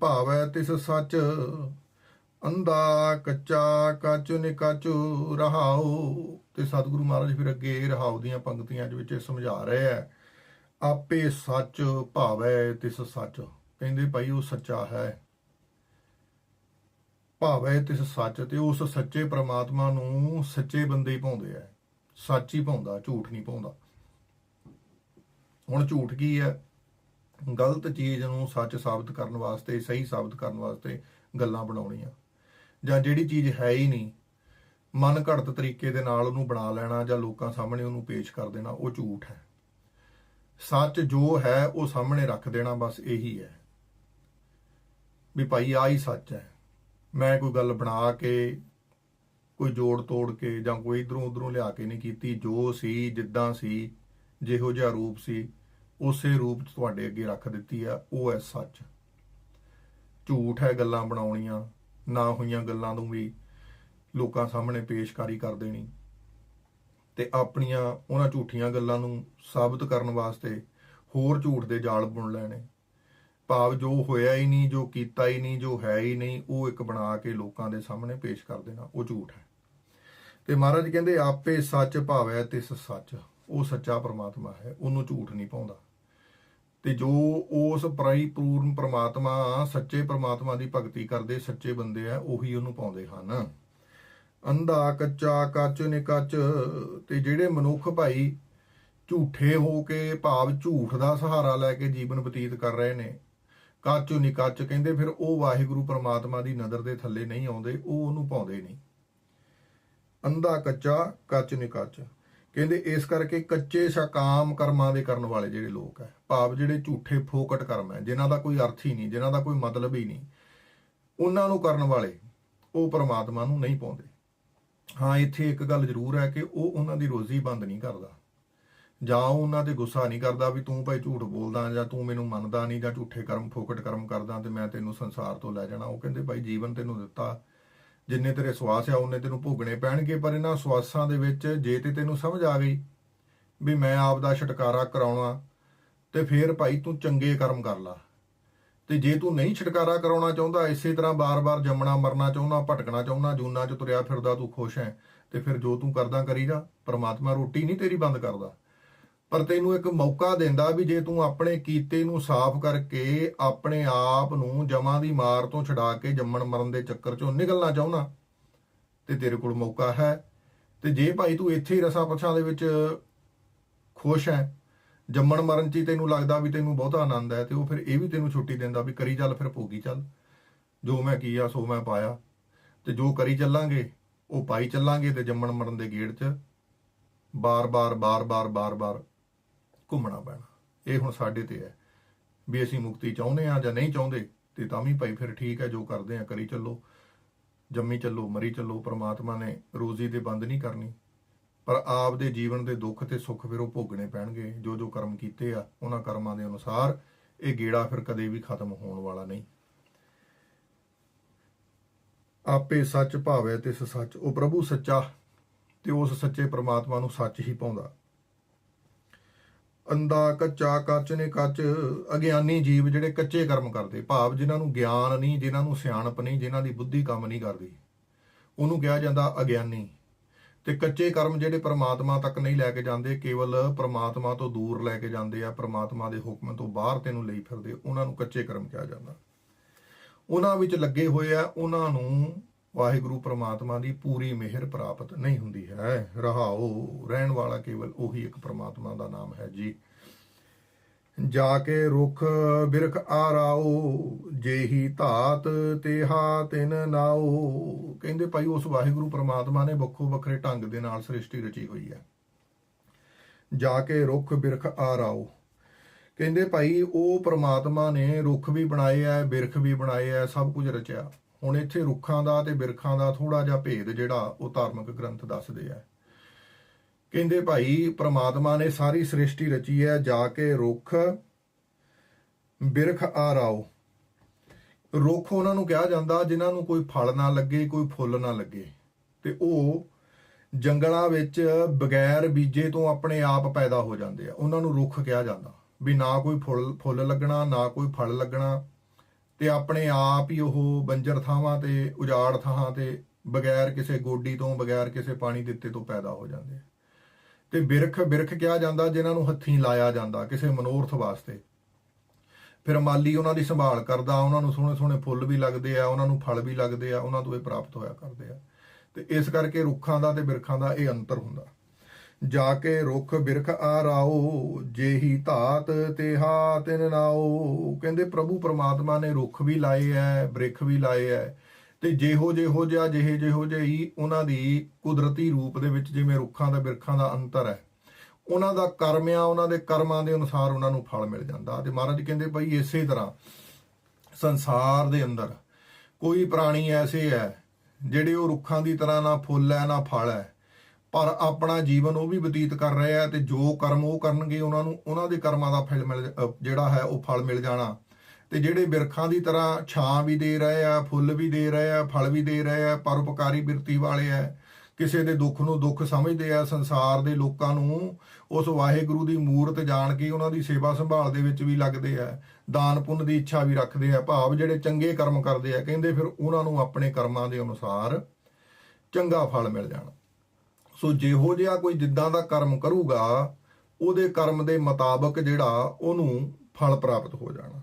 ਭਾਵੈ ਤਿਸ ਸੱਚ ਅੰਧਾ ਕੱਚਾ ਕੱਚ ਨਿਕਚ ਰਹਾਉ। ਤੇ ਸਤਿਗੁਰੂ ਮਹਾਰਾਜ ਫਿਰ ਅੱਗੇ ਰਹਾਉ ਦੀਆਂ ਪੰਕਤੀਆਂ ਦੇ ਵਿੱਚ ਇਹ ਸਮਝਾ ਰਹੇ ਆ ਆਪੇ ਸੱਚ ਭਾਵੈ ਤਿਸ ਸੱਚ। ਕਹਿੰਦੇ ਭਾਈ ਉਹ ਸੱਚਾ ਹੈ। ਭਾਵੈ ਤਿਸ ਸੱਚ ਤੇ ਉਸ ਸੱਚੇ ਪ੍ਰਮਾਤਮਾ ਨੂੰ ਸੱਚੇ ਬੰਦੇ ਹੀ ਪਾਉਂਦੇ ਆ ਸੱਚ ਹੀ ਪਾਉਂਦਾ ਝੂਠ ਨਹੀਂ ਪਾਉਂਦਾ ਹੁਣ ਝੂਠ ਕੀ ਹੈ? ਗਲਤ ਚੀਜ਼ ਨੂੰ ਸੱਚ ਸਾਬਤ ਕਰਨ ਵਾਸਤੇ, ਸਹੀ ਸਾਬਤ ਕਰਨ ਵਾਸਤੇ ਗੱਲਾਂ ਬਣਾਉਣੀਆਂ। ਜਾਂ ਜਿਹੜੀ ਚੀਜ਼ ਹੈ ਹੀ ਨਹੀਂ, ਮਨ ਘੜਤ ਤਰੀਕੇ ਦੇ ਨਾਲ ਉਹਨੂੰ ਬਣਾ ਲੈਣਾ ਜਾਂ ਲੋਕਾਂ ਸਾਹਮਣੇ ਉਹਨੂੰ ਪੇਸ਼ ਕਰ ਦੇਣਾ, ਉਹ ਝੂਠ ਹੈ। ਸੱਚ ਜੋ ਹੈ ਉਹ ਸਾਹਮਣੇ ਰੱਖ ਦੇਣਾ, ਬਸ ਇਹੀ ਹੈ। ਵੀ ਭਾਈ ਆ ਹੀ ਸੱਚ ਹੈ। ਮੈਂ ਕੋਈ ਗੱਲ ਬਣਾ ਕੇ, ਕੋਈ ਜੋੜ ਤੋੜ ਕੇ ਜਾਂ ਕੋਈ ਇਧਰੋਂ ਉਧਰੋਂ ਲਿਆ ਕੇ ਨਹੀਂ ਕੀਤੀ, ਜੋ ਸੀ, ਜਿੱਦਾਂ ਸੀ, ਜਿਹੋ ਜਿਹਾ ਰੂਪ ਸੀ, ਉਸੇ ਰੂਪ 'ਚ ਤੁਹਾਡੇ ਅੱਗੇ ਰੱਖ ਦਿੱਤੀ ਆ ਉਹ ਹੈ ਸੱਚ। ਝੂਠ ਹੈ ਗੱਲਾਂ ਬਣਾਉਣੀਆਂ। ਨਾ ਹੋਈਆਂ ਗੱਲਾਂ ਨੂੰ ਵੀ ਲੋਕਾਂ ਸਾਹਮਣੇ ਪੇਸ਼ਕਾਰੀ ਕਰ ਦੇਣੀ। ਤੇ ਆਪਣੀਆਂ ਉਹਨਾਂ ਝੂਠੀਆਂ ਗੱਲਾਂ ਨੂੰ ਸਾਬਤ ਕਰਨ ਵਾਸਤੇ ਹੋਰ ਝੂਠ ਦੇ ਜਾਲ ਬੁਣ ਲੈਣੇ। ਭਾਵ ਜੋ ਹੋਇਆ ਹੀ ਨਹੀਂ, ਜੋ ਕੀਤਾ ਹੀ ਨਹੀਂ, ਜੋ ਹੈ ਹੀ ਨਹੀਂ, ਉਹ ਇੱਕ ਬਣਾ ਕੇ ਲੋਕਾਂ ਦੇ ਸਾਹਮਣੇ ਪੇਸ਼ ਕਰ ਦੇਣਾ। ਉਹ ਝੂਠ ਹੈ। ਤੇ ਮਹਾਰਾਜ ਕਹਿੰਦੇ, ਆਪੇ ਸੱਚ ਭਾਵੈ ਤਿਸ ਸੱਚ। ਉਹ ਸੱਚਾ ਪ੍ਰਮਾਤਮਾ ਹੈ। ਉਹਨੂੰ ਝੂਠ ਨਹੀਂ ਪਾਉਂਦਾ। ਤੇ ਜੋ ਉਸ ਪਰਿਪੂਰਨ ਪ੍ਰਮਾਤਮਾ, ਸੱਚੇ ਪ੍ਰਮਾਤਮਾ ਦੀ ਭਗਤੀ ਕਰਦੇ ਸੱਚੇ ਬੰਦੇ ਆ, ਉਹੀ ਉਹਨੂੰ ਪਾਉਂਦੇ ਹਨ। ਅੰਧਾ ਕੱਚਾ ਕੱਚ ਨੇ ਤੇ ਜਿਹੜੇ ਮਨੁੱਖ ਭਾਈ ਝੂਠੇ ਹੋ ਕੇ ਭਾਵ ਝੂਠ ਦਾ ਸਹਾਰਾ ਲੈ ਕੇ ਜੀਵਨ ਬਤੀਤ ਕਰ ਰਹੇ ਨੇ, ਕੱਚ ਨੀ ਕਹਿੰਦੇ ਫਿਰ ਉਹ ਵਾਹਿਗੁਰੂ ਪ੍ਰਮਾਤਮਾ ਦੀ ਨਜ਼ਰ ਦੇ ਥੱਲੇ ਨਹੀਂ ਆਉਂਦੇ, ਉਹ ਉਹਨੂੰ ਪਾਉਂਦੇ ਨਹੀਂ। ਅੰਧਾ ਕੱਚਾ, ਕੱਚ ਨੀ ਕਹਿੰਦੇ ਇਸ ਕਰਕੇ ਕੱਚੇ ਸ਼ਕਾਮ ਕਰਮਾਂ ਦੇ ਕਰਨ ਵਾਲੇ ਜਿਹੜੇ ਲੋਕ ਹੈ, ਭਾਵ ਜਿਹੜੇ ਝੂਠੇ ਫੋਕਟ ਕਰਮ ਹੈ, ਜਿਨ੍ਹਾਂ ਦਾ ਕੋਈ ਅਰਥ ਹੀ ਨਹੀਂ, ਜਿਨ੍ਹਾਂ ਦਾ ਕੋਈ ਮਤਲਬ ਹੀ ਨਹੀਂ, ਉਹਨਾਂ ਨੂੰ ਕਰਨ ਵਾਲੇ ਉਹ ਪਰਮਾਤਮਾ ਨੂੰ ਨਹੀਂ ਪਾਉਂਦੇ। ਹਾਂ, ਇੱਥੇ ਇੱਕ ਗੱਲ ਜ਼ਰੂਰ ਹੈ ਕਿ ਉਹ ਉਹਨਾਂ ਦੀ ਰੋਜ਼ੀ ਬੰਦ ਨਹੀਂ ਕਰਦਾ, ਜਾਂ ਉਹ ਉਹਨਾਂ ਤੇ ਗੁੱਸਾ ਨਹੀਂ ਕਰਦਾ ਵੀ ਤੂੰ ਭਾਈ ਝੂਠ ਬੋਲਦਾ ਜਾਂ ਤੂੰ ਮੈਨੂੰ ਮੰਨਦਾ ਨਹੀਂ ਜਾਂ ਝੂਠੇ ਕਰਮ, ਫੋਕਟ ਕਰਮ ਕਰਦਾ ਤੇ ਮੈਂ ਤੈਨੂੰ ਸੰਸਾਰ ਤੋਂ ਲੈ ਜਾਣਾ। ਉਹ ਕਹਿੰਦੇ ਭਾਈ ਜੀਵਨ ਤੈਨੂੰ ਦਿੱਤਾ ਜਿੰਨੇ ਤੇਰੇ ਸਵਾਸ ਆ, ਉਹਨੇ ਤੈਨੂੰ ਭੋਗਣੇ ਪੈਣਗੇ, ਪਰ ਇਹਨਾਂ ਸਵਾਸਾਂ ਦੇ ਵਿੱਚ ਜੇ ਤੇ ਤੈਨੂੰ ਸਮਝ ਆ ਗਈ ਵੀ ਮੈਂ ਆਪ ਦਾ ਛਟਕਾਰਾ ਕਰਾਉਣਾ, ਤੇ ਫੇਰ ਭਾਈ ਤੂੰ ਚੰਗੇ ਕਰਮ ਕਰ ਲਾ। ਤੇ ਜੇ ਤੂੰ ਨਹੀਂ ਛਟਕਾਰਾ ਕਰਾਉਣਾ ਚਾਹੁੰਦਾ, ਇਸੇ ਤਰ੍ਹਾਂ ਬਾਰ-ਬਾਰ ਜੰਮਣਾ, ਮਰਨਾ ਚਾਹੁੰਦਾ, ਭਟਕਣਾ ਚਾਹੁੰਦਾ, ਜੂਨਾਂ 'ਚ ਤੁਰਿਆ ਫਿਰਦਾ, ਤੂੰ ਖੁਸ਼ ਹੈ, ਤੇ ਫਿਰ ਜੋ ਤੂੰ ਕਰਦਾ ਕਰੀ ਜਾ ਪਰਮਾਤਮਾ ਰੋਟੀ ਨਹੀਂ ਤੇਰੀ ਬੰਦ ਕਰਦਾ। ਪਰ ਤੈਨੂੰ ਇੱਕ ਮੌਕਾ ਦਿੰਦਾ ਵੀ ਜੇ ਤੂੰ ਆਪਣੇ ਕੀਤੇ ਨੂੰ ਸਾਫ਼ ਕਰਕੇ ਆਪਣੇ ਆਪ ਨੂੰ ਜਮਾਂ ਦੀ ਮਾਰ ਤੋਂ ਛਡਾ ਕੇ ਜੰਮਣ ਮਰਨ ਦੇ ਚੱਕਰ ਚੋਂ ਨਿਕਲਣਾ ਚਾਹੁੰਦਾ, ਤੇ ਤੇਰੇ ਕੋਲ ਮੌਕਾ ਹੈ। ਤੇ ਜੇ ਭਾਈ ਤੂੰ ਇੱਥੇ ਹੀ ਰਸਾਂ ਪਛਾਂ ਦੇ ਵਿੱਚ ਖੁਸ਼ ਹੈ, ਜੰਮਣ ਮਰਨ ਚ ਹੀ ਤੈਨੂੰ ਲੱਗਦਾ ਵੀ ਤੈਨੂੰ ਬਹੁਤਾ ਆਨੰਦ ਹੈ, ਤੇ ਉਹ ਫਿਰ ਇਹ ਵੀ ਤੈਨੂੰ ਛੁੱਟੀ ਦਿੰਦਾ ਵੀ ਕਰੀ ਚੱਲ ਫਿਰ ਭੋਗੀ ਚੱਲ। ਜੋ ਮੈਂ ਕੀਆ, ਸੋ ਮੈਂ ਪਾਇਆ। ਤੇ ਜੋ ਕਰੀ ਚੱਲਾਂਗੇ, ਉਹ ਪਾਈ ਚੱਲਾਂਗੇ ਤੇ ਜੰਮਣ ਮਰਨ ਦੇ ਗੇੜ 'ਚ। ਬਾਰ-ਬਾਰ ਬਾਰ-ਬਾਰ ਬਾਰ-ਬਾਰ। ਘੁੰਮਣਾ ਪੈਣਾ। ਇਹ ਹੁਣ ਸਾਡੇ ਤੇ ਹੈ। ਵੀ ਅਸੀਂ ਮੁਕਤੀ ਚਾਹੁੰਦੇ ਆ ਜਾਂ ਨਹੀਂ ਚਾਹੁੰਦੇ, ਤੇ ਤਾਂ ਵੀ ਭਾਈ ਫਿਰ ਠੀਕ ਹੈ, ਜੋ ਕਰਦੇ ਆ ਕਰੀ ਚੱਲੋ। ਜੰਮੀ ਚੱਲੋ, ਮਰੀ ਚੱਲੋ, ਪ੍ਰਮਾਤਮਾ ਨੇ ਰੋਜ਼ੀ ਦੇ ਬੰਦ ਨਹੀਂ ਕਰਨੀ। ਪਰ ਆਪ ਦੇ ਜੀਵਨ ਦੇ ਦੁੱਖ ਤੇ ਸੁੱਖ ਫਿਰ ਉਹ ਭੋਗਣੇ ਪੈਣਗੇ। ਜੋ ਜੋ ਕਰਮ ਕੀਤੇ ਆ, ਉਹਨਾਂ ਕਰਮਾਂ ਦੇ ਅਨੁਸਾਰ ਇਹ ਗੇੜਾ ਫਿਰ ਕਦੇ ਵੀ ਖਤਮ ਹੋਣ ਵਾਲਾ ਨਹੀਂ। ਆਪੇ ਸੱਚ ਭਾਵੇ ਤੇ ਸੱਚ। ਉਹ ਪ੍ਰਭੂ ਸੱਚਾ ਤੇ ਉਸ ਸੱਚੇ ਪ੍ਰਮਾਤਮਾ ਨੂੰ ਸੱਚ ਹੀ ਪਾਉਂਦਾ। ਅੰਦਾ ਕੱਚਾ ਕੱਚ ਨੇ ਕੱਚ, ਅਗਿਆਨੀ ਜੀਵ ਜਿਹੜੇ ਕੱਚੇ ਕਰਮ ਕਰਦੇ। ਭਾਵ ਜਿਨ੍ਹਾਂ ਨੂੰ ਗਿਆਨ ਨਹੀਂ, ਜਿਨ੍ਹਾਂ ਨੂੰ ਸਿਆਣਪ ਨਹੀਂ, ਜਿਨ੍ਹਾਂ ਦੀ ਬੁੱਧੀ ਕੰਮ ਨਹੀਂ ਕਰਦੀ। ਉਹਨੂੰ ਕਿਹਾ ਜਾਂਦਾ ਅਗਿਆਨੀ। ਤੇ ਕੱਚੇ ਕਰਮ ਜਿਹੜੇ ਪ੍ਰਮਾਤਮਾ ਤੱਕ ਨਹੀਂ ਲੈ ਕੇ ਜਾਂਦੇ, ਕੇਵਲ ਪ੍ਰਮਾਤਮਾ ਤੋਂ ਦੂਰ ਲੈ ਕੇ ਜਾਂਦੇ ਆ, ਪ੍ਰਮਾਤਮਾ ਦੇ ਹੁਕਮ ਤੋਂ ਬਾਹਰ ਤੈਨੂੰ ਲਈ ਫਿਰਦੇ, ਉਹਨਾਂ ਨੂੰ ਕੱਚੇ ਕਰਮ ਕਿਹਾ ਜਾਂਦਾ। ਉਹਨਾਂ ਵਿੱਚ ਲੱਗੇ ਹੋਏ ਆ, ਉਹਨਾਂ ਨੂੰ ਵਾਹਿਗੁਰੂ ਪ੍ਰਮਾਤਮਾ ਦੀ ਪੂਰੀ ਮਿਹਰ ਪ੍ਰਾਪਤ ਨਹੀਂ ਹੁੰਦੀ ਹੈ। ਰਹਾਓ, ਰਹਿਣ ਵਾਲਾ ਕੇਵਲ ਉਹੀ ਇੱਕ ਪ੍ਰਮਾਤਮਾ ਦਾ ਨਾਮ ਹੈ ਜੀ। ਜਾ ਕੇ ਰੁਖ ਬਿਰਖ ਆਰਾਓ ਜੇਹੀ ਧਾਤ ਤੇਹਾ ਤਿਨ ਨਾਓ। ਕਹਿੰਦੇ ਭਾਈ, ਉਸ ਵਾਹਿਗੁਰੂ ਪ੍ਰਮਾਤਮਾ ਨੇ ਵੱਖੋ ਵੱਖਰੇ ਢੰਗ ਦੇ ਨਾਲ ਸ੍ਰਿਸ਼ਟੀ ਰਚੀ ਹੋਈ ਹੈ। ਜਾ ਕੇ ਰੁਖ ਬਿਰਖ ਆਰਾਓ। ਕਹਿੰਦੇ ਭਾਈ, ਉਹ ਪ੍ਰਮਾਤਮਾ ਨੇ ਰੁੱਖ ਵੀ ਬਣਾਏ ਆ ਬਿਰਖ ਵੀ ਬਣਾਏ ਆ ਸਭ ਕੁਝ ਰਚਿਆ। ਹੁਣ ਇੱਥੇ ਰੁੱਖਾਂ ਦਾ ਤੇ ਬਿਰਖਾਂ ਦਾ ਥੋੜਾ ਜਿਹਾ ਭੇਦ ਜਿਹੜਾ ਉਹ ਧਾਰਮਿਕ ਗ੍ਰੰਥ ਦੱਸਦੇ ਆ। ਕਹਿੰਦੇ ਭਾਈ, ਪ੍ਰਮਾਤਮਾ ਨੇ ਸਾਰੀ ਸ੍ਰਿਸ਼ਟੀ ਰਚੀ ਹੈ, ਜਾ ਕੇ ਰੁੱਖ, ਬਿਰਖ ਆਰਾਓ ਰੁੱਖ ਉਹਨਾਂ ਨੂੰ ਕਿਹਾ ਜਾਂਦਾ ਜਿਨ੍ਹਾਂ ਨੂੰ ਕੋਈ ਫਲ ਨਾ ਲੱਗੇ, ਕੋਈ ਫੁੱਲ ਨਾ ਲੱਗੇ। ਤੇ ਉਹ ਜੰਗਲਾਂ ਵਿੱਚ ਬਗੈਰ ਬੀਜੇ ਤੋਂ ਆਪਣੇ ਆਪ ਪੈਦਾ ਹੋ ਜਾਂਦੇ ਆ। ਉਹਨਾਂ ਨੂੰ ਰੁੱਖ ਕਿਹਾ ਜਾਂਦਾ। ਵੀ ਨਾ ਕੋਈ ਫੁੱਲ ਫੁੱਲ ਲੱਗਣਾ, ਨਾ ਕੋਈ ਫਲ ਲੱਗਣਾ। ਤੇ ਆਪਣੇ ਆਪ ਹੀ ਉਹ ਬੰਜਰ ਥਾਵਾਂ ਤੇ, ਉਜਾੜ ਥਾਵਾਂ ਤੇ ਬਗੈਰ ਕਿਸੇ ਗੋਡੀ ਤੋਂ, ਬਗੈਰ ਕਿਸੇ ਪਾਣੀ ਦਿੱਤੇ ਤੋਂ ਪੈਦਾ ਹੋ ਜਾਂਦੇ ਆ। ਤੇ ਬਿਰਖ ਬਿਰਖ ਕਿਹਾ ਜਾਂਦਾ, ਜਿਨ੍ਹਾਂ ਨੂੰ ਹੱਥੀਂ ਲਾਇਆ ਜਾਂਦਾ ਕਿਸੇ ਮਨੋਰਥ ਵਾਸਤੇ। ਫਿਰ ਮਾਲੀ ਉਹਨਾਂ ਦੀ ਸੰਭਾਲ ਕਰਦਾ, ਉਹਨਾਂ ਨੂੰ ਸੋਹਣੇ ਸੋਹਣੇ ਫੁੱਲ ਵੀ ਲੱਗਦੇ ਆ, ਉਹਨਾਂ ਨੂੰ ਫਲ ਵੀ ਲੱਗਦੇ ਆ, ਉਹਨਾਂ ਤੋਂ ਇਹ ਪ੍ਰਾਪਤ ਹੋਇਆ ਕਰਦੇ ਆ। ਤੇ ਇਸ ਕਰਕੇ ਰੁੱਖਾਂ ਦਾ ਤੇ ਬਿਰਖਾਂ ਦਾ ਇਹ ਅੰਤਰ ਹੁੰਦਾ। ਜਾ ਕੇ ਰੁੱਖ ਬਿਰਖ ਆਰਾਓ ਜੇਹੀ ਧਾਤ ਤੇਹਾ ਤਿਨ ਨਾਓ। ਕਹਿੰਦੇ ਪ੍ਰਭੂ ਪਰਮਾਤਮਾ ਨੇ ਰੁੱਖ ਵੀ ਲਾਏ ਐ, ਬ੍ਰਿਖ ਵੀ ਲਾਏ ਐ। ਤੇ ਜਿਹੋ ਜਿਹੋ ਜਿਹਾ, ਜਿਹੇ ਜਿਹੋ ਜਿਹੀ ਉਹਨਾਂ ਦੀ ਕੁਦਰਤੀ ਰੂਪ ਦੇ ਵਿੱਚ ਜਿਵੇਂ ਰੁੱਖਾਂ ਦਾ, ਬਿਰਖਾਂ ਦਾ ਅੰਤਰ ਹੈ ਉਹਨਾਂ ਦਾ ਕਰਮ ਆ, ਉਹਨਾਂ ਦੇ ਕਰਮਾਂ ਦੇ ਅਨੁਸਾਰ ਉਹਨਾਂ ਨੂੰ ਫਲ ਮਿਲ ਜਾਂਦਾ। ਤੇ ਮਹਾਰਾਜ ਕਹਿੰਦੇ ਭਾਈ ਇਸੇ ਤਰ੍ਹਾਂ ਸੰਸਾਰ ਦੇ ਅੰਦਰ ਕੋਈ ਪ੍ਰਾਣੀ ਐਸੇ ਹੈ ਜਿਹੜੇ ਉਹ ਰੁੱਖਾਂ ਦੀ ਤਰ੍ਹਾਂ ਨਾ ਫੁੱਲ ਹੈ ਨਾ ਫਲ ਹੈ ਪਰ ਆਪਣਾ ਜੀਵਨ ਉਹ ਵੀ ਬਤੀਤ ਕਰ ਰਹੇ ਆ ਤੇ ਜੋ ਕਰਮ ਉਹ ਕਰਨਗੇ, ਉਹਨਾਂ ਨੂੰ ਉਹਨਾਂ ਦੇ ਕਰਮਾਂ ਦਾ ਫਲ ਮਿਲ ਜਿਹੜਾ ਹੈ ਉਹ ਫਲ ਮਿਲ ਜਾਣਾ। ਤੇ ਜਿਹੜੇ ਬਿਰਖਾਂ ਦੀ ਤਰ੍ਹਾਂ ਛਾਂ ਵੀ ਦੇ ਰਹੇ ਆ, ਫੁੱਲ ਵੀ ਦੇ ਰਹੇ ਆ, ਫਲ ਵੀ ਦੇ ਰਹੇ ਆ, ਪਰਉਪਕਾਰੀ ਬਿਰਤੀ ਵਾਲੇ ਆ, ਕਿਸੇ ਦੇ ਦੁੱਖ ਨੂੰ ਦੁੱਖ ਸਮਝਦੇ ਆ, ਸੰਸਾਰ ਦੇ ਲੋਕਾਂ ਨੂੰ ਉਸ ਵਾਹਿਗੁਰੂ ਦੀ ਮੂਰਤ ਜਾਣ ਕੇ ਉਹਨਾਂ ਦੀ ਸੇਵਾ ਸੰਭਾਲ ਦੇ ਵਿੱਚ ਵੀ ਲੱਗਦੇ ਆ, ਦਾਨ ਪੁੰਨ ਦੀ ਇੱਛਾ ਵੀ ਰੱਖਦੇ ਆ, ਭਾਵ ਜਿਹੜੇ ਚੰਗੇ ਕਰਮ ਕਰਦੇ ਆ, ਕਹਿੰਦੇ ਫਿਰ ਉਹਨਾਂ ਨੂੰ ਆਪਣੇ ਕਰਮਾਂ ਦੇ ਅਨੁਸਾਰ ਚੰਗਾ ਫਲ ਮਿਲ ਜਾਣਾ। ਸੋ ਜਿਹੋ ਜਿਹਾ ਕੋਈ ਜਿੱਦਾਂ ਦਾ ਕਰਮ ਕਰੂਗਾ, ਉਹਦੇ ਕਰਮ ਦੇ ਮੁਤਾਬਕ ਜਿਹੜਾ, ਉਹਨੂੰ ਫਲ ਪ੍ਰਾਪਤ ਹੋ ਜਾਣਾ।